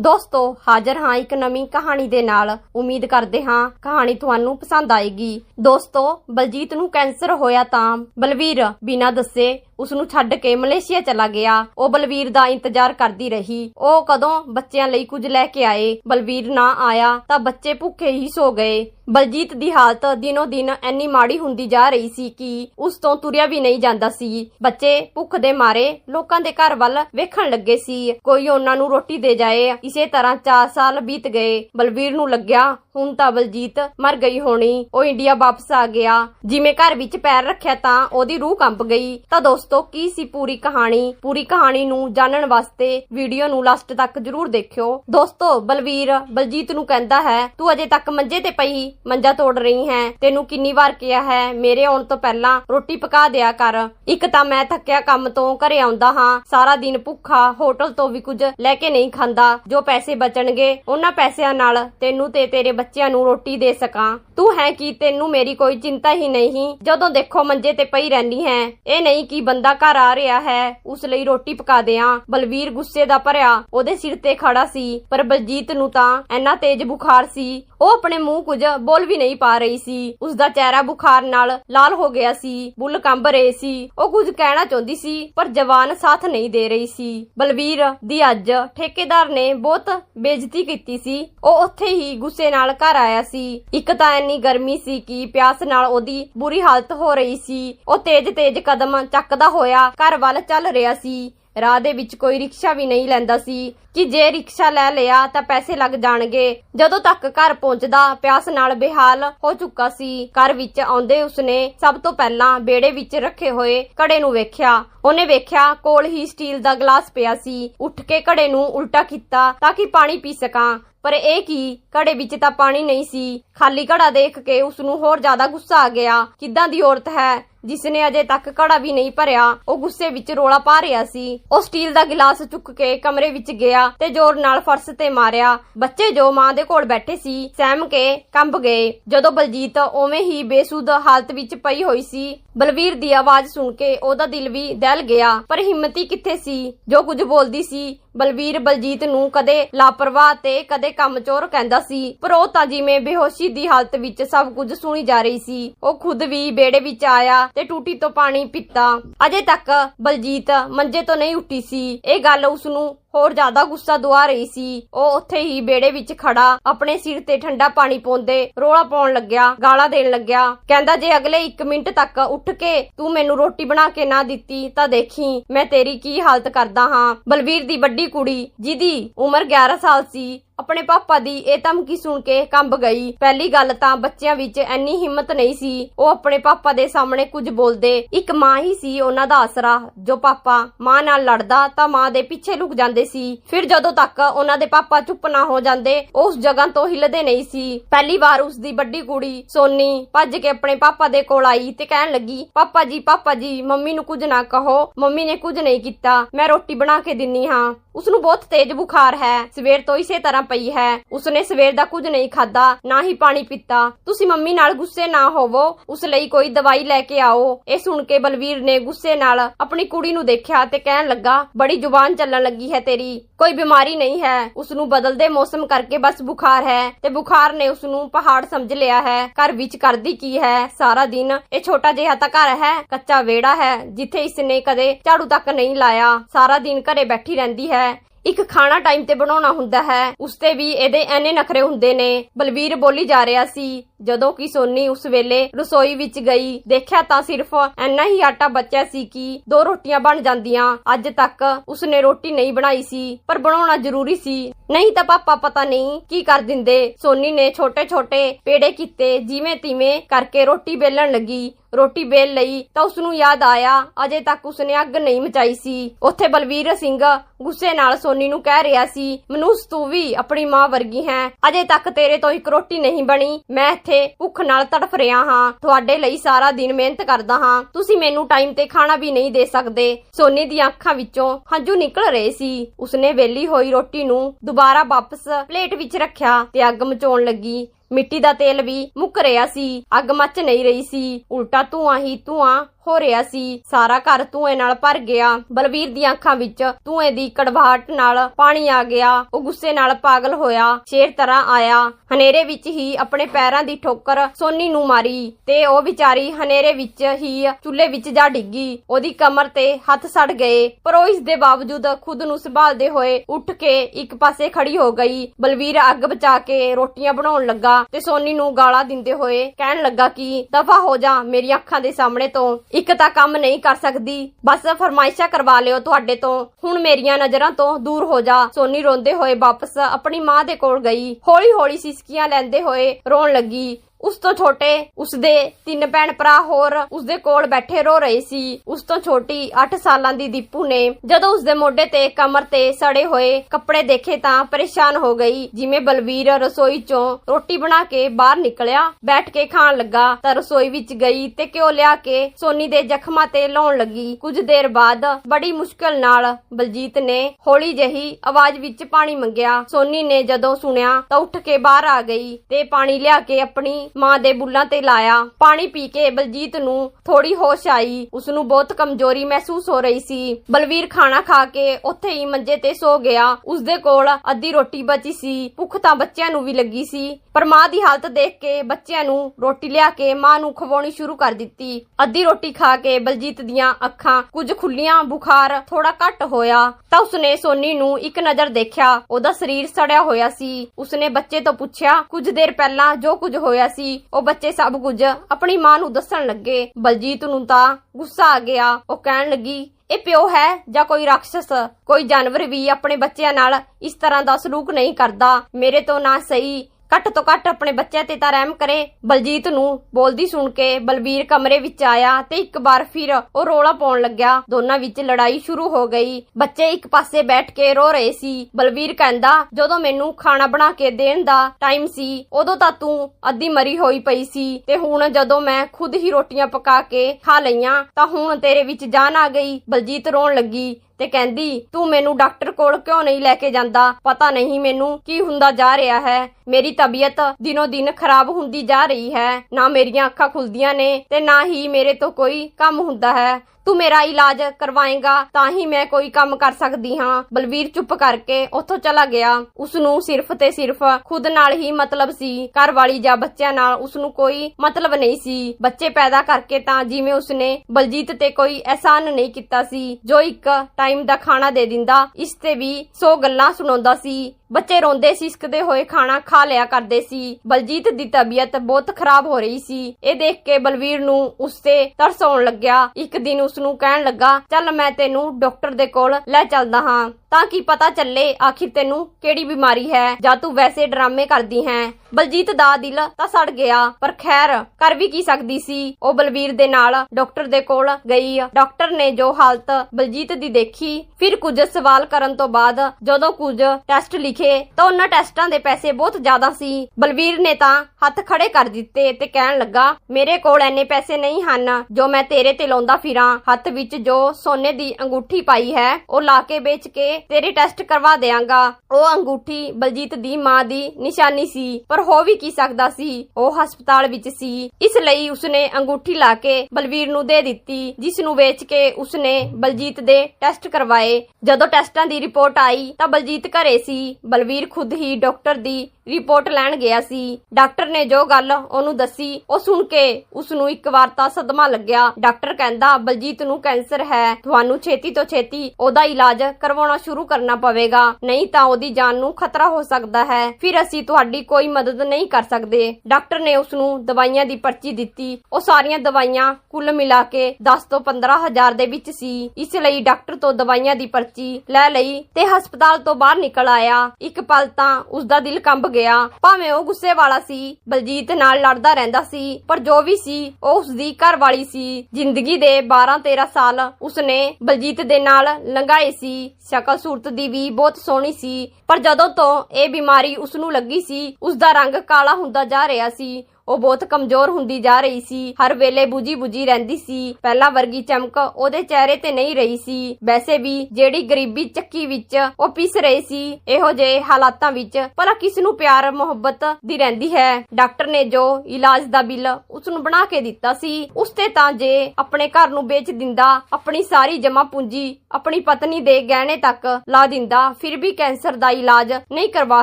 ਦੋਸਤੋ, ਹਾਜ਼ਰ ਹਾਂ ਇੱਕ ਨਵੀਂ ਕਹਾਣੀ ਦੇ ਨਾਲ। ਉਮੀਦ ਕਰਦੇ ਹਾਂ ਕਹਾਣੀ ਤੁਹਾਨੂੰ ਪਸੰਦ ਆਏਗੀ। ਦੋਸਤੋ, ਬਲਜੀਤ ਨੂੰ ਕੈਂਸਰ ਹੋਇਆ ਤਾਂ ਬਲਵੀਰ ਬਿਨਾਂ ਦੱਸੇ ਉਸ ਨੂੰ ਛੱਡ ਕੇ ਮਲੇਸ਼ੀਆ ਚਲਾ ਗਿਆ। ਉਹ ਬਲਵੀਰ ਦਾ ਇੰਤਜ਼ਾਰ ਕਰਦੀ ਰਹੀ। ਉਹ ਕਦੋਂ ਬੱਚਿਆਂ ਲਈ ਕੁਝ ਲੈ ਕੇ ਆਏ, ਬਲਵੀਰ ਨਾ ਆਇਆ ਤਾਂ ਬੱਚੇ ਭੁੱਖੇ ਹੀ ਸੋ ਗਏ। ਬਲਜੀਤ ਦੀ ਹਾਲਤ ਦਿਨੋ ਦਿਨ ਐਨੀ ਮਾੜੀ ਹੁੰਦੀ ਜਾ ਰਹੀ ਸੀ ਕਿ ਉਸ ਤੋਂ ਤੁਰਿਆ ਵੀ ਨਹੀਂ ਜਾਂਦਾ ਸੀ। ਬੱਚੇ ਭੁੱਖ ਦੇ ਮਾਰੇ ਲੋਕਾਂ ਦੇ ਘਰ ਵੱਲ ਵੇਖਣ ਲੱਗੇ ਸੀ। ਕੋਈ ਉਹਨਾਂ ਨੂੰ ਰੋਟੀ ਦੇ ਜਾਏ, ਇਸੇ ਤਰ੍ਹਾਂ 4 ਸਾਲ ਬੀਤ ਗਏ। ਬਲਵੀਰ ਨੂੰ ਲੱਗਿਆ, ਹੁਣ ਤਾਂ ਬਲਜੀਤ ਮਰ ਗਈ ਹੋਣੀ। ਉਹ ਇੰਡੀਆ ਵਾਪਸ ਆ ਗਿਆ। ਜਿਵੇਂ ਘਰ ਵਿੱਚ ਪੈਰ ਰੱਖਿਆ ਤਾਂ ਉਹਦੀ ਰੂਹ ਕੰਬ ਗਈ। ਤਾਂ ਦੋਸਤੋ, ਕੀ ਸੀ ਪੂਰੀ ਕਹਾਣੀ? ਪੂਰੀ ਕਹਾਣੀ ਨੂੰ ਜਾਣਨ ਵਾਸਤੇ ਵੀਡੀਓ ਨੂੰ ਲਾਸਟ ਤੱਕ ਜਰੂਰ ਦੇਖਿਓ। ਦੋਸਤੋ, ਬਲਵੀਰ ਬਲਜੀਤ ਨੂੰ ਕਹਿੰਦਾ ਹੈ, ਤੂੰ ਅਜੇ ਤੱਕ ਮੰਜੇ ਤੇ ਪਈ ਮੰਜਾ ਤੋੜ ਰਹੀ ਹੈ, ਤੈਨੂੰ ਕਿੰਨੀ ਵਾਰ ਕਿਹਾ ਹੈ, ਮੇਰੇ ਆਉਣ ਤੋਂ ਪਹਿਲਾਂ ਰੋਟੀ ਪਕਾ ਦਿਆ ਕਰ। ਇੱਕ ਤਾਂ ਮੈਂ ਥੱਕਿਆ ਕੰਮ ਤੋਂ ਘਰੇ ਆਉਂਦਾ ਹਾਂ, ਸਾਰਾ ਦਿਨ ਭੁੱਖਾ, ਹੋਟਲ ਤੋਂ ਵੀ ਕੁਝ ਲੈ ਕੇ ਨਹੀਂ ਖਾਂਦਾ। ਜੋ ਪੈਸੇ ਬਚਣਗੇ, ਉਹਨਾਂ ਪੈਸਿਆਂ ਨਾਲ ਤੈਨੂੰ ਤੇ ਤੇਰੇ ਬੱਚਿਆਂ ਨੂੰ ਰੋਟੀ ਦੇ ਸਕਾਂ। ਤੂੰ ਹੈ ਕਿ ਤੈਨੂੰ ਮੇਰੀ ਕੋਈ ਚਿੰਤਾ ਹੀ ਨਹੀਂ? ਜਦੋਂ ਦੇਖੋ ਮੰਜੇ ਤੇ ਪਈ ਰਹਿੰਦੀ ਹੈ, ਇਹ ਨਹੀਂ ਕਿ ਬੰਦਾ ਘਰ ਆ ਰਿਹਾ ਹੈ, ਉਸ ਲਈ ਰੋਟੀ ਪਕਾ ਦਿਆਂ। ਬਲਵੀਰ ਗੁੱਸੇ ਦਾ ਭਰਿਆ, ਉਹਦੇ ਸਿਰ ਤੇ ਖੜਾ ਸੀ, ਪਰ ਬਲਜੀਤ ਨੂੰ ਤਾਂ ਇੰਨਾ ਤੇਜ਼ ਬੁਖਾਰ ਸੀ ਉਹ ਆਪਣੇ ਮੂੰਹ ਕੁਝ ਬੋਲ ਵੀ ਨਹੀਂ ਪਾ ਰਹੀ ਸੀ। ਉਸ ਦਾ ਚਿਹਰਾ ਬੁਖਾਰ ਨਾਲ ਲਾਲ ਹੋ ਗਿਆ ਸੀ, ਬੁੱਲ ਕੰਬ ਰਹੇ ਸੀ। ਉਹ ਕੁਝ ਕਹਿਣਾ ਚਾਹੁੰਦੀ ਸੀ, ਪਰ ਜਵਾਨ ਸਾਥ ਨਹੀਂ ਦੇ ਰਹੀ ਸੀ। ਬਲਬੀਰ ਦੀ ਅੱਜ ਠੇਕੇਦਾਰ ਨੇ ਬਹੁਤ ਬੇਇੱਜ਼ਤੀ ਕੀਤੀ ਸੀ। ਉਹ ਉੱਥੇ ਹੀ ਗੁੱਸੇ ਨਾਲ ਘਰ ਆਇਆ ਸੀ। ਇੱਕ ਤਾਂ ਇੰਨੀ ਗਰਮੀ ਸੀ ਕਿ ਪਿਆਸ ਨਾਲ ਉਹਦੀ ਬੁਰੀ ਹਾਲਤ ਹੋ ਰਹੀ ਸੀ। ਉਹ ਤੇਜ਼-ਤੇਜ਼ ਕਦਮ ਚੱਕਦਾ ਹੋਇਆ ਘਰ ਵੱਲ ਚੱਲ ਰਿਹਾ ਸੀ। ਰਾਹ ਦੇ ਵਿੱਚ ਕੋਈ ਰਿਕਸ਼ਾ ਵੀ ਨਹੀਂ ਲੈਂਦਾ ਸੀ। ਕਿ ਜੇ ਰਿਕਸ਼ਾ ਲੈ ਲਿਆ ਤਾਂ ਪੈਸੇ ਲੱਗ ਜਾਣਗੇ। ਜਦੋਂ ਤੱਕ ਘਰ ਪਹੁੰਚਦਾ, ਪਿਆਸ ਨਾਲ ਬੇਹਾਲ ਹੋ ਚੁੱਕਾ ਸੀ। ਘਰ ਵਿੱਚ ਆਉਂਦੇ ਉਸਨੇ ਸਭ ਤੋਂ ਪਹਿਲਾਂ ਬੇੜੇ ਵਿੱਚ ਰੱਖੇ ਹੋਏ ਘੜੇ ਨੂੰ ਵੇਖਿਆ। ਉਹਨੇ ਵੇਖਿਆ ਕੋਲ ਹੀ ਸਟੀਲ ਦਾ ਗਲਾਸ ਪਿਆ ਸੀ। ਉੱਠ ਕੇ ਘੜੇ ਨੂੰ ਉਲਟਾ ਕੀਤਾ ਤਾਂ ਕਿ ਪਾਣੀ ਪੀ ਸਕਾਂ। ਪਰ ਇਹ ਕੀ? ਘੜੇ ਵਿੱਚ ਤਾਂ ਪਾਣੀ ਨਹੀਂ ਸੀ। ਖਾਲੀ ਘੜਾ ਦੇਖ ਕੇ ਉਸ ਨੂੰ ਹੋਰ ਜ਼ਿਆਦਾ ਗੁੱਸਾ ਆ ਗਿਆ। ਕਿੱਦਾਂ ਦੀ ਔਰਤ ਹੈ? ਜਿਸ ਨੇ ਅਜੇ ਤੱਕ ਘੜਾ ਵੀ ਨਹੀਂ ਭਰਿਆ, ਉਹ ਗੁੱਸੇ ਵਿੱਚ ਰੋਲਾ ਪਾ ਰਿਹਾ ਸੀ। ਉਹ ਸਟੀਲ ਦਾ ਗਿਲਾਸ ਚੁੱਕ ਕੇ ਕਮਰੇ ਵਿੱਚ ਗਿਆ ਤੇ ਜ਼ੋਰ ਨਾਲ ਫਰਸ਼ ਤੇ ਮਾਰਿਆ। ਬੱਚੇ ਜੋ ਮਾਂ ਦੇ ਕੋਲ ਬੈਠੇ ਸੀ, ਸਹਿਮ ਕੇ ਕੰਬ ਗਏ। ਜਦੋਂ ਬਲਜੀਤ ਉਵੇਂ ਹੀ ਬੇਸੁੱਧ ਹਾਲਤ ਵਿੱਚ ਪਈ ਹੋਈ ਸੀ, ਬਲਵੀਰ ਦੀ ਆਵਾਜ਼ ਸੁਣ ਕੇ ਉਹਦਾ ਦਿਲ ਵੀ ਦਹਿਲ ਗਿਆ। ਪਰ ਹਿੰਮਤੀ ਕਿੱਥੇ ਸੀ? ਜੋ ਕੁਝ ਬੋਲਦੀ ਸੀ, ਬਲਵੀਰ ਬਲਜੀਤ ਨੂੰ ਕਦੇ ਲਾਪਰਵਾਹ ਤੇ ਕਦੇ ਕਮਚੋਰ ਕਹਿੰਦਾ ਸੀ। ਪਰ ਉਹ ਤਾਂ ਜਿਵੇਂ ਬੇਹੋਸ਼ੀ ਦੀ ਹਾਲਤ ਵਿੱਚ ਸਭ ਕੁਝ ਸੁਣੀ ਜਾ ਰਹੀ ਸੀ। ਉਹ ਖੁਦ ਵੀ ਬੇੜੇ ਵਿੱਚ ਆਇਆ ਤੇ ਟੂਟੀ ਤੋਂ ਪਾਣੀ ਪੀਤਾ। ਅਜੇ ਤੱਕ ਬਲਜੀਤ ਮੰਜੇ ਤੋਂ ਨਹੀਂ ਉੱਠੀ ਸੀ। ਇਹ ਗੱਲ ਉਸ ਨੂੰ ਹੋਰ ਜ਼ਿਆਦਾ ਗੁੱਸਾ ਦੁਆ ਰਹੀ ਸੀ। ਉਹ ਉੱਥੇ ਹੀ ਬੇੜੇ ਵਿੱਚ ਖੜਾ ਆਪਣੇ ਸਿਰ ਤੇ ਠੰਡਾ ਪਾਣੀ ਪਾਉਂਦੇ ਰੋਲਾ ਪਾਉਣ ਲੱਗਿਆ, ਗਾਲਾਂ ਦੇਣ ਲੱਗਿਆ। ਕਹਿੰਦਾ, ਜੇ ਅਗਲੇ 1 ਮਿੰਟ ਤੱਕ ਉੱਠ ਕੇ ਤੂੰ ਮੈਨੂੰ ਰੋਟੀ ਬਣਾ ਕੇ ਨਾ ਦਿੱਤੀ ਤਾਂ ਦੇਖੀ ਮੈਂ ਤੇਰੀ ਕੀ ਹਾਲਤ ਕਰਦਾ ਹਾਂ। ਬਲਵੀਰ ਦੀ ਵੱਡੀ ਕੁੜੀ, ਜਿਹਦੀ ਉਮਰ 11 ਸਾਲ ਸੀ ਆਪਣੇ ਪਾਪਾ ਦੀ ਇਹ ਧਮਕੀ ਸੁਣ ਕੇ ਕੰਬ ਗਈ। ਪਹਿਲੀ ਗੱਲ ਤਾਂ ਬੱਚਿਆਂ ਵਿੱਚ ਇੰਨੀ ਹਿੰਮਤ ਨਹੀਂ ਸੀ। ਉਹ ਆਪਣੇ ਪਾਪਾ ਦੇ ਸਾਹਮਣੇ ਕੁਝ ਬੋਲਦੇ। ਇੱਕ ਮਾਂ ਹੀ ਸੀ ਉਹਨਾਂ ਦਾ ਆਸਰਾ। ਜੋ ਪਾਪਾ ਮਾਂ ਨਾਲ ਲੜਦਾ ਤਾਂ ਮਾਂ ਦੇ ਪਿੱਛੇ ਲੁਕ ਜਾਂਦੇ ਸੀ। ਫਿਰ ਜਦੋਂ ਤੱਕ ਉਹਨਾਂ ਦੇ ਪਾਪਾ ਚੁੱਪ ਨਾ ਹੋ ਜਾਂਦੇ ਉਹ ਉਸ ਜਗ੍ਹਾ ਤੋਂ ਹਿੱਲਦੇ ਨਹੀਂ ਸੀ। ਪਹਿਲੀ ਵਾਰ ਉਸ ਦੀ ਵੱਡੀ ਕੁੜੀ ਸੋਨੀ ਭੱਜ ਕੇ ਆਪਣੇ ਪਾਪਾ ਦੇ ਕੋਲ ਆਈ ਤੇ ਕਹਿਣ ਲੱਗੀ, ਪਾਪਾ ਜੀ ਪਾਪਾ ਜੀ, ਮੰਮੀ ਨੂੰ ਕੁਝ ਨਾ ਕਹੋ। ਮੰਮੀ ਨੇ ਕੁਝ ਨਹੀਂ ਕੀਤਾ। ਮੈਂ ਰੋਟੀ ਬਣਾ ਕੇ ਦਿੰਨੀ ਹਾਂ। ਉਸ ਨੂੰ ਬਹੁਤ ਤੇਜ਼ ਬੁਖਾਰ ਹੈ। ਸਵੇਰ ਤੋਂ ਇਸੇ ਤਰ੍ਹਾਂ ਪਈ ਹੈ। ਉਸਨੇ ਸਵੇਰ ਦਾ ਕੁਝ ਨਹੀਂ ਖਾਦਾ ਨਾ ਹੀ ਪਾਣੀ ਪੀਤਾ। ਤੁਸੀਂ ਮੰਮੀ ਨਾਲ ਗੁੱਸੇ ਨਾ ਹੋਵੋ। ਉਸ ਲਈ ਕੋਈ ਦਵਾਈ ਲੈ ਕੇ ਆਓ। ਇਹ ਸੁਣ ਕੇ ਬਲਵੀਰ ਨੇ ਗੁੱਸੇ ਨਾਲ ਆਪਣੀ ਕੁੜੀ ਨੂੰ ਦੇਖਿਆ ਤੇ ਕਹਿਣ ਲੱਗਾ, ਬੜੀ ਜ਼ੁਬਾਨ ਚੱਲਣ ਲੱਗੀ ਹੈ ਤੇਰੀ। ਕੋਈ ਬਿਮਾਰੀ ਨਹੀਂ ਹੈ। ਉਸ ਨੂੰ ਬਦਲਦੇ ਮੌਸਮ ਕਰਕੇ ਬਸ ਬੁਖਾਰ ਹੈ ਤੇ ਬੁਖਾਰ ਨੇ ਉਸ ਨੂੰ ਪਹਾੜ ਸਮਝ ਲਿਆ ਹੈ। ਘਰ ਵਿੱਚ ਕਰਦੀ ਕੀ ਹੈ? ਸਾਰਾ ਦਿਨ ਇਹ ਛੋਟਾ ਜਿਹਾ ਤਾਂ ਘਰ ਹੈ, ਕੱਚਾ ਵਿਹੜਾ ਹੈ, ਜਿੱਥੇ ਇਸ ਨੇ ਕਦੇ ਝਾੜੂ ਤੱਕ ਨਹੀਂ ਲਾਇਆ। ਸਾਰਾ ਦਿਨ ਘਰੇ ਬੈਠੀ ਰਹਿੰਦੀ ਹੈ। ਇੱਕ ਖਾਣਾ ਟਾਈਮ ਤੇ ਬਣਾਉਣਾ ਹੁੰਦਾ ਹੈ। ਉਸ ਤੇ ਵੀ ਇਹਦੇ ਐਨੇ ਨਖਰੇ ਹੁੰਦੇ ਨੇ। ਬਲਵੀਰ ਬੋਲੀ ਜਾ ਰਿਹਾ ਸੀ ਜਦੋਂ ਕਿ ਸੋਨੀ ਉਸ ਵੇਲੇ ਰਸੋਈ ਵਿੱਚ ਗਈ, ਦੇਖਿਆ ਤਾਂ ਸਿਰਫ ਐਨਾ ਹੀ ਆਟਾ ਬਚਿਆ ਸੀ ਕਿ ਦੋ ਰੋਟੀਆਂ ਬਣ ਜਾਂਦੀਆਂ। ਅੱਜ ਤੱਕ ਉਸਨੇ ਰੋਟੀ ਨਹੀਂ ਬਣਾਈ ਸੀ, ਪਰ ਬਣਾਉਣਾ ਜ਼ਰੂਰੀ ਸੀ। ਨਹੀਂ ਤਾਂ ਪਾਪਾ ਪਤਾ ਨਹੀਂ ਕੀ ਕਰ ਦਿੰਦੇ। ਸੋਨੀ ਨੇ ਛੋਟੇ ਛੋਟੇ ਪੇੜੇ ਕੀਤੇ ਜਿਵੇਂ ਤਿਵੇਂ ਕਰਕੇ ਰੋਟੀ ਬੇਲਣ ਲੱਗੀ। ਰੋਟੀ ਬੇਲ ਲਈ ਤਾਂ ਉਸ ਨੂੰ ਯਾਦ ਆਇਆ, ਅਜੇ ਤੱਕ ਉਸਨੇ ਅੱਗ ਨਹੀਂ ਮਚਾਈ ਸੀ। ਉੱਥੇ ਬਲਵੀਰ ਸਿੰਘ ਗੁੱਸੇ ਨਾਲ ਸੋਨੀ ਨੂੰ ਕਹਿ ਰਿਹਾ ਸੀ, ਮਨੂਸ, ਤੂੰ ਵੀ ਆਪਣੀ ਮਾਂ ਵਰਗੀ ਹੈ। ਅਜੇ ਤੱਕ ਤੇਰੇ ਤੋਂ ਇੱਕ ਰੋਟੀ ਨਹੀਂ ਬਣੀ। ਮੈਂ ਇੱਥੇ ਭੁੱਖ ਨਾਲ ਤੜਫ ਰਿਹਾ ਹਾਂ, ਤੁਹਾਡੇ ਲਈ ਸਾਰਾ ਦਿਨ ਮਿਹਨਤ ਕਰਦਾ ਹਾਂ। ਤੁਸੀਂ ਮੈਨੂੰ ਟਾਈਮ ਤੇ ਖਾਣਾ ਵੀ ਨਹੀਂ ਦੇ ਸਕਦੇ। ਸੋਨੀ ਦੀਆਂ ਅੱਖਾਂ ਵਿੱਚੋਂ ਹੰਝੂ ਨਿਕਲ ਰਹੇ ਸੀ। ਉਸਨੇ ਵੇਲੀ ਹੋਈ ਰੋਟੀ ਨੂੰ ਦੁਬਾਰਾ ਵਾਪਸ ਪਲੇਟ ਵਿੱਚ ਰੱਖਿਆ ਤੇ ਅੱਗ ਮਚਾਉਣ ਲੱਗੀ। ਮਿੱਟੀ ਦਾ ਤੇਲ ਵੀ ਮੁੱਕ ਰਿਹਾ ਸੀ। ਅੱਗ ਮੱਚ ਨਹੀਂ ਰਹੀ ਸੀ। ਉਲਟਾ ਧੂਆਂ ਹੀ ਧੂਆਂ ਹੋ ਰਿਹਾ ਸੀ। ਸਾਰਾ ਘਰ ਧੂਏ ਨਾਲ ਭਰ ਗਿਆ। ਬਲਵੀਰ ਦੀਆਂ ਅੱਖਾਂ ਵਿੱਚ ਧੂਏ ਦੀ ਕੜਵਾਹਟ ਨਾਲ ਪਾਣੀ ਆ ਗਿਆ। ਉਹ ਗੁੱਸੇ ਨਾਲ ਪਾਗਲ ਹੋਇਆ, ਸ਼ੇਰ ਤਰ੍ਹਾਂ ਆਇਆ। ਹਨੇਰੇ ਵਿੱਚ ਹੀ ਆਪਣੇ ਪੈਰਾਂ ਦੀ ਠੋਕਰ ਸੋਨੀ ਨੂੰ ਮਾਰੀ ਤੇ ਉਹ ਵਿਚਾਰੀ ਹਨੇਰੇ ਵਿੱਚ ਹੀ ਚੁੱਲ੍ਹੇ ਵਿੱਚ ਜਾ ਡਿੱਗੀ। ਉਹਦੀ ਕਮਰ ਤੇ ਹੱਥ ਸੜ ਗਏ, ਪਰ ਉਹ ਇਸ ਦੇ ਬਾਵਜੂਦ ਖੁਦ ਨੂੰ ਸੰਭਾਲਦੇ ਹੋਏ ਉੱਠ ਕੇ ਇੱਕ ਪਾਸੇ ਖੜੀ ਹੋ ਗਈ। ਬਲਵੀਰ ਅੱਗ ਬਚਾ ਕੇ ਰੋਟੀਆਂ ਬਣਾਉਣ ਲੱਗਾ ਤੇ ਸੋਨੀ ਨੂੰ ਗਾਲਾਂ ਦਿੰਦੇ ਹੋਏ ਕਹਿਣ ਲੱਗਾ ਕਿ, ਦਫਾ ਹੋ ਜਾ, ਮੇਰੀਆਂ ਅੱਖਾਂ ਦੇ ਸਾਹਮਣੇ ਤੋਂ। ਇੱਕ ਤਾਂ ਕੰਮ ਨਹੀਂ ਕਰ ਸਕਦੀ। ਬਸ ਫਰਮਾਇਸ਼ਾਂ ਕਰਵਾ ਲਿਓ ਤੁਹਾਡੇ ਤੋਂ। ਹੁਣ ਮੇਰੀਆਂ ਨਜ਼ਰਾਂ ਤੋਂ ਦੂਰ ਹੋ ਜਾ। ਸੋਨੀ ਰੋਂਦੇ ਹੋਏ ਵਾਪਸ ਆਪਣੀ ਮਾਂ ਦੇ ਕੋਲ ਗਈ। ਹੌਲੀ ਹੌਲੀ ਸਿਸਕੀਆਂ ਲੈਂਦੇ ਹੋਏ ਰੋਣ ਲੱਗੀ। ਉਸ ਤੋਂ ਛੋਟੇ ਉਸਦੇ ਤਿੰਨ ਭੈਣ ਭਰਾ ਹੋਰ ਉਸਦੇ ਕੋਲ ਬੈਠੇ ਰੋ ਰਹੇ ਸੀ। ਉਸ ਤੋਂ ਛੋਟੀ 8 ਸਾਲਾਂ ਦੀ ਦੀਪੂ ਨੇ ਜਦੋਂ ਉਸਦੇ ਮੋਢੇ ਤੇ ਕਮਰ ਤੇ ਸੜੇ ਹੋਏ ਕੱਪੜੇ ਦੇਖੇ ਤਾਂ ਪਰੇਸ਼ਾਨ ਹੋ ਗਈ। ਜਿਵੇਂ ਬਲਵੀਰ ਰਸੋਈ ਚੋਂ ਰੋਟੀ ਬਣਾ ਕੇ ਬਾਹਰ ਨਿਕਲਿਆ, ਬੈਠ ਕੇ ਖਾਣ ਲੱਗਾ, ਤਾਂ ਰਸੋਈ ਵਿੱਚ ਗਈ ਤੇ ਘਿਓ ਲਿਆ ਕੇ ਸੋਨੀ ਦੇ ਜ਼ਖਮਾਂ ਤੇ ਲਾਉਣ ਲੱਗੀ। ਕੁਝ ਦੇਰ ਬਾਅਦ ਬੜੀ ਮੁਸ਼ਕਲ ਨਾਲ ਬਲਜੀਤ ਨੇ ਹੌਲੀ ਜਹੀ ਆਵਾਜ਼ ਵਿੱਚ ਪਾਣੀ ਮੰਗਿਆ। ਸੋਨੀ ਨੇ ਜਦੋਂ ਸੁਣਿਆ ਤਾਂ ਉੱਠ ਕੇ ਬਾਹਰ ਆ ਗਈ ਤੇ ਪਾਣੀ ਲਿਆ ਕੇ ਆਪਣੀ ਮਾਂ ਦੇ ਬੁੱਲਾਂ ਤੇ ਲਾਇਆ। ਪਾਣੀ ਪੀ ਕੇ ਬਲਜੀਤ ਨੂੰ ਥੋੜੀ ਹੋਸ਼ ਆਈ। ਉਸ ਨੂੰ ਬਹੁਤ ਕਮਜ਼ੋਰੀ ਮਹਿਸੂਸ ਹੋ ਰਹੀ ਸੀ। ਬਲਵੀਰ ਖਾਣਾ ਖਾ ਕੇ ਉੱਥੇ ਹੀ ਮੰਜੇ ਤੇ ਸੋ ਗਿਆ। ਉਸ ਦੇ ਕੋਲ ਅੱਧੀ ਰੋਟੀ ਬਚੀ ਸੀ। ਭੁੱਖ ਤਾਂ ਬੱਚਿਆਂ ਨੂੰ ਵੀ ਲੱਗੀ ਸੀ। ਪਰ ਮਾਂ ਦੀ ਹਾਲਤ ਦੇਖ ਕੇ ਬੱਚਿਆਂ ਨੂੰ ਰੋਟੀ ਲਿਆ ਕੇ ਮਾਂ ਨੂੰ ਖਵਾਉਣੀ ਸ਼ੁਰੂ ਕਰ ਦਿੱਤੀ। ਅੱਧੀ ਰੋਟੀ ਖਾ ਕੇ ਬਲਜੀਤ ਦੀਆਂ ਅੱਖਾਂ ਕੁਝ ਖੁੱਲੀਆਂ ਬੁਖਾਰ ਥੋੜਾ ਘੱਟ ਹੋਇਆ। ਤਾਂ ਉਸਨੇ ਸੋਨੀ ਨੂੰ ਇੱਕ ਨਜ਼ਰ ਦੇਖਿਆ। ਉਹਦਾ ਸਰੀਰ ਸੜਿਆ ਹੋਇਆ ਸੀ। ਉਸਨੇ ਬੱਚੇ ਤੋਂ ਪੁੱਛਿਆ, ਕੁਝ ਦੇਰ ਪਹਿਲਾਂ ਜੋ ਕੁਝ ਹੋਇਆ ਸੀ ਉਹ ਬੱਚੇ ਸਭ ਕੁਝ ਆਪਣੀ ਮਾਂ ਨੂੰ ਦੱਸਣ ਲੱਗੇ। ਬਲਜੀਤ ਨੂੰ ਤਾਂ ਗੁੱਸਾ ਆ ਗਿਆ। ਉਹ ਕਹਿਣ ਲੱਗੀ, ਇਹ ਪਿਓ ਹੈ ਜਾਂ ਕੋਈ ਰਾਖਸ਼ਸ? ਕੋਈ ਜਾਨਵਰ ਵੀ ਆਪਣੇ ਬੱਚਿਆਂ ਨਾਲ ਇਸ ਤਰ੍ਹਾਂ ਦਾ ਸਲੂਕ ਨਹੀਂ ਕਰਦਾ। ਮੇਰੇ ਤੋਂ ਨਾ ਸਹੀ ਘੱਟ ਤੋਂ ਘੱਟ ਆਪਣੇ ਬੱਚਿਆਂ ਤੇ ਤਾਂ ਰਹਿਮ ਕਰੇ। ਬਲਜੀਤ ਨੂੰ ਬੋਲਦੀ ਸੁਣ ਕੇ ਬਲਬੀਰ ਕਮਰੇ ਵਿੱਚ ਆਇਆ ਤੇ ਇੱਕ ਵਾਰ ਫਿਰ ਉਹ ਰੋਲਾ ਪਾਉਣ ਲੱਗਿਆ। ਦੋਨਾਂ ਵਿੱਚ ਲੜਾਈ ਸ਼ੁਰੂ ਹੋ ਗਈ। ਬੱਚੇ ਇੱਕ ਪਾਸੇ ਬੈਠ ਕੇ ਰੋ ਰਹੇ ਸੀ। ਬਲਬੀਰ ਕਹਿੰਦਾ, ਜਦੋਂ ਮੈਨੂੰ ਖਾਣਾ ਬਣਾ ਕੇ ਦੇਣ ਦਾ ਟਾਈਮ ਸੀ, ਉਦੋਂ ਤਾਂ ਤੂੰ ਅੱਧੀ ਮਰੀ ਹੋਈ ਪਈ ਸੀ ਤੇ ਹੁਣ ਜਦੋਂ ਮੈਂ ਖੁਦ ਹੀ ਰੋਟੀਆਂ ਪਕਾ ਕੇ ਖਾ ਲਈਆਂ, ਤਾਂ ਹੁਣ ਤੇਰੇ ਵਿੱਚ ਜਾਨ ਆ ਗਈ। ਬਲਜੀਤ ਰੋਣ ਲੱਗੀ। ਤੇ ਕਹਿੰਦੀ, ਤੂੰ ਮੈਨੂੰ ਡਾਕਟਰ ਕੋਲ ਕਿਉਂ ਨਹੀਂ ਲੈ ਕੇ ਜਾਂਦਾ? ਪਤਾ ਨਹੀਂ ਮੈਨੂੰ ਕੀ ਹੁੰਦਾ ਜਾ ਰਿਹਾ ਹੈ। ਮੇਰੀ ਤਬੀਅਤ ਦਿਨੋ ਦਿਨ ਖਰਾਬ ਹੁੰਦੀ ਜਾ ਰਹੀ ਹੈ। ਨਾ ਮੇਰੀਆਂ ਅੱਖਾਂ ਖੁੱਲਦੀਆਂ ਨੇ ਤੇ ਨਾ ਹੀ ਮੇਰੇ ਤੋਂ ਕੋਈ ਕੰਮ ਹੁੰਦਾ ਹੈ। ਤੂੰ ਮੇਰਾ ਇਲਾਜ ਕਰਵਾਏਗਾ, ਤਾਂ ਹੀ ਮੈਂ ਕੋਈ ਕੰਮ ਕਰ ਸਕਦੀ ਹਾਂ। ਬਲਵੀਰ ਚੁੱਪ ਕਰਕੇ ਉੱਥੋਂ ਚਲਾ ਗਿਆ। ਉਸ ਨੂੰ ਸਿਰਫ ਤੇ ਸਿਰਫ ਖੁਦ ਨਾਲ ਹੀ ਮਤਲਬ ਸੀ। ਘਰ ਵਾਲੀ ਜਾਂ ਬੱਚਿਆਂ ਨਾਲ ਉਸ ਨੂੰ ਕੋਈ ਮਤਲਬ ਨਹੀਂ ਸੀ। ਬੱਚੇ ਪੈਦਾ ਕਰਕੇ ਤਾਂ ਜਿਵੇਂ ਉਸਨੇ ਬਲਜੀਤ ਤੇ ਕੋਈ ਅਹਿਸਾਨ ਨਹੀਂ ਕੀਤਾ ਸੀ, ਜੋ ਇੱਕ ਟਾਈਮ ਦਾ ਖਾਣਾ ਦੇ ਦਿੰਦਾ, ਇਸ ਤੇ ਵੀ 100 ਗੱਲਾਂ ਸੁਣਾਉਂਦਾ ਸੀ। ਬੱਚੇ ਰੋਂਦੇ ਸੀ, ਸਿਸਕਦੇ ਹੋਏ ਖਾਣਾ ਖਾ ਲਿਆ ਕਰਦੇ ਸੀ। ਬਲਜੀਤ ਦੀ ਤਬੀਅਤ ਬਹੁਤ ਖਰਾਬ ਹੋ ਰਹੀ ਸੀ। ਇਹ ਦੇਖ ਕੇ ਬਲਵੀਰ ਨੂੰ ਉਸ ਤੇ ਤਰਸ ਆਉਣ ਲੱਗਿਆ। ਇੱਕ ਦਿਨ ਉਸ ਨੂੰ ਕਹਿਣ ਲੱਗਾ, ਚੱਲ ਮੈਂ ਤੈਨੂੰ ਡਾਕਟਰ ਦੇ ਕੋਲ ਲੈ ਚੱਲਦਾ ਹਾਂ। ਤਾਂ ਕਿ ਪਤਾ ਚੱਲੇ ਆਖਿਰ ਤੈਨੂੰ ਕਿਹੜੀ ਬਿਮਾਰੀ ਹੈ? ਜਾਂ ਤੂੰ ਵੈਸੇ ਡਰਾਮੇ ਕਰਦੀ ਹੈ? ਬਲਜੀਤ ਦਾ ਦਿਲ ਤਾਂ ਸੜ ਗਿਆ, ਪਰ ਖੈਰ, ਕਰ ਵੀ ਕੀ ਸਕਦੀ ਸੀ? ਉਹ ਬਲਵੀਰ ਦੇ ਨਾਲ ਡਾਕਟਰ ਦੇ ਕੋਲ ਗਈ। ਡਾਕਟਰ ਨੇ ਜੋ ਹਾਲਤ ਬਲਜੀਤ ਦੀ ਦੇਖੀ, ਫਿਰ ਕੁਝ ਸਵਾਲ ਕਰਨ ਤੋਂ ਬਾਅਦ ਜਦੋਂ ਕੁਝ ਟੈਸਟ ਲਿਖੇ, ਤਾਂ ਉਹਨਾਂ ਟੈਸਟਾਂ ਦੇ ਪੈਸੇ ਬਹੁਤ ਜ਼ਿਆਦਾ ਸੀ। ਬਲਵੀਰ ਨੇ ਤਾਂ ਹੱਥ ਖੜੇ ਕਰ ਦਿੱਤੇ ਤੇ ਕਹਿਣ ਲੱਗਾ, ਮੇਰੇ ਕੋਲ ਐਨੇ ਪੈਸੇ ਨਹੀਂ ਹਨ, ਜੋ ਮੈਂ ਤੇਰੇ ਤੇ ਲਾਉਂਦਾ ਫਿਰਾਂ। ਹੱਥ ਵਿੱਚ ਜੋ ਸੋਨੇ ਦੀ ਅੰਗੂਠੀ ਪਾਈ ਹੈ, ਉਹ ਲਾ ਕੇ ਵੇਚ ਕੇ ਤੇਰੇ ਟੈਸਟ ਕਰਵਾ ਦੇਵਾਂਗਾ। ਉਹ ਅੰਗੂਠੀ ਬਲਜੀਤ ਦੀ ਮਾਂ ਦੀ ਨਿਸ਼ਾਨੀ ਸੀ, ਪਰ ਹੋ ਵੀ ਕੀ ਸਕਦਾ ਸੀ? ਉਹ ਹਸਪਤਾਲ ਵਿੱਚ ਸੀ। ਇਸ ਲਈ ਉਸਨੇ ਅੰਗੂਠੀ ਲਾ ਕੇ ਬਲਵੀਰ ਨੂੰ ਦੇ ਦਿੱਤੀ, ਜਿਸ ਨੂੰ ਵੇਚ ਕੇ ਉਸਨੇ ਬਲਜੀਤ ਦੇ ਟੈਸਟ ਕਰਵਾਏ। ਜਦੋਂ ਟੈਸਟਾਂ ਦੀ ਰਿਪੋਰਟ ਆਈ ਤਾਂ ਬਲਜੀਤ ਘਰੇ ਸੀ। ਬਲਵੀਰ ਖੁਦ ਹੀ ਡਾਕਟਰ ਦੀ ਰਿਪੋਰਟ ਲੈਣ ਗਿਆ ਸੀ। ਡਾਕਟਰ ਨੇ ਜੋ ਗੱਲ ਉਹਨੂੰ ਦੱਸੀ, ਉਹ ਸੁਣ ਕੇ ਉਸ ਨੂੰ ਇੱਕ ਵਾਰ ਤਾਂ ਸਦਮਾ ਲੱਗਿਆ। ਡਾਕਟਰ ਕਹਿੰਦਾ, ਬਲਜੀਤ ਨੂੰ ਕੈਂਸਰ ਹੈ। ਤੁਹਾਨੂੰ ਛੇਤੀ ਤੋਂ ਛੇਤੀ ਉਹਦਾ ਇਲਾਜ ਕਰਵਾਉਣਾ ਸ਼ੁਰੂ ਕਰਨਾ ਪਵੇਗਾ। ਨਹੀਂ ਤਾਂ ਉਹਦੀ ਜਾਨ ਨੂੰ ਖਤਰਾ ਹੋ ਸਕਦਾ ਹੈ। ਫਿਰ ਅਸੀਂ ਤੁਹਾਡੀ ਕੋਈ ਮਦਦ ਨਹੀਂ ਕਰ ਸਕਦੇ। ਡਾਕਟਰ ਨੇ ਉਸ ਨੂੰ ਦਵਾਈਆਂ ਦੀ ਪਰਚੀ ਦਿੱਤੀ। ਉਹ ਸਾਰੀਆਂ ਦਵਾਈਆਂ ਕੁੱਲ ਮਿਲਾ ਕੇ 10 ਤੋਂ 15 ਹਜ਼ਾਰ ਦੇ ਵਿੱਚ ਸੀ। ਇਸ ਲਈ ਡਾਕਟਰ ਤੋਂ ਦਵਾਈਆਂ ਦੀ ਪਰਚੀ ਲੈ ਲਈ ਤੇ ਹਸਪਤਾਲ ਤੋਂ ਬਾਹਰ ਨਿਕਲ ਆਇਆ। ਇੱਕ ਪਲ ਤਾਂ ਉਸ ਦਾ ਦਿਲ ਕੰਬ ਗਿਆ। ਭਾਵੇਂ ਉਹ ਗੁੱਸੇ ਵਾਲਾ ਸੀ, ਬਲਜੀਤ ਨਾਲ ਲੜਦਾ ਰਹਿੰਦਾ ਸੀ, ਪਰ ਜੋ ਵੀ ਸੀ, ਉਹ ਉਸ ਦੀ ਘਰ ਵਾਲੀ ਸੀ। ਜ਼ਿੰਦਗੀ ਦੇ 12 13 ਸਾਲ ਉਸਨੇ ਬਲਜੀਤ ਦੇ ਨਾਲ ਲੰਘਾਏ ਸੀ। ਸ਼ਕਲ ਸੂਰਤ ਦੀ ਵੀ ਬਹੁਤ ਸੋਹਣੀ ਸੀ। ਪਰ ਜਦੋਂ ਤੋਂ ਇਹ ਬਿਮਾਰੀ ਉਸ ਨੂੰ ਲੱਗੀ ਸੀ ਉਸ ਦਾ ਰੰਗ ਕਾਲਾ ਹੁੰਦਾ ਜਾ ਰਿਹਾ ਸੀ। ਉਹ ਬਹੁਤ ਕਮਜ਼ੋਰ ਹੁੰਦੀ ਜਾ ਰਹੀ ਸੀ। ਹਰ ਵੇਲੇ ਬੁਝੀ ਬੁਝੀ ਰਹਿੰਦੀ ਸੀ। ਪਹਿਲਾਂ ਵਰਗੀ ਚਮਕ ਉਹਦੇ ਚਿਹਰੇ ਤੇ ਨਹੀਂ ਰਹੀ ਸੀ। ਵੈਸੇ ਵੀ ਜਿਹੜੀ ਗਰੀਬੀ ਚੱਕੀ ਵਿੱਚ ਉਹ ਪਿਸ ਰਹੇ ਸੀ, ਇਹੋ ਜਿਹੇ ਹਾਲਾਤਾਂ ਵਿੱਚ ਭਲਾ ਕਿਸ ਨੂੰ ਪਿਆਰ, ਮੁਹੱਬਤ ਦੀ ਰਹਿੰਦੀ ਹੈ? ਡਾਕਟਰ ਨੇ ਜੋ ਇਲਾਜ ਦਾ ਬਿੱਲ ਉਸ ਨੂੰ ਬਣਾ ਕੇ ਦਿੱਤਾ ਸੀ, ਉਸ ਤੇ ਤਾਂ ਜੇ ਆਪਣੇ ਘਰ ਨੂੰ ਵੇਚ ਦਿੰਦਾ, ਆਪਣੀ ਸਾਰੀ ਜਮਾ ਪੂੰਜੀ ਆਪਣੀ ਪਤਨੀ ਦੇ ਗਹਿਣੇ ਤੱਕ ਲਾ ਦਿੰਦਾ, ਫਿਰ ਵੀ ਕੈਂਸਰ ਦਾ ਇਲਾਜ ਨਹੀਂ ਕਰਵਾ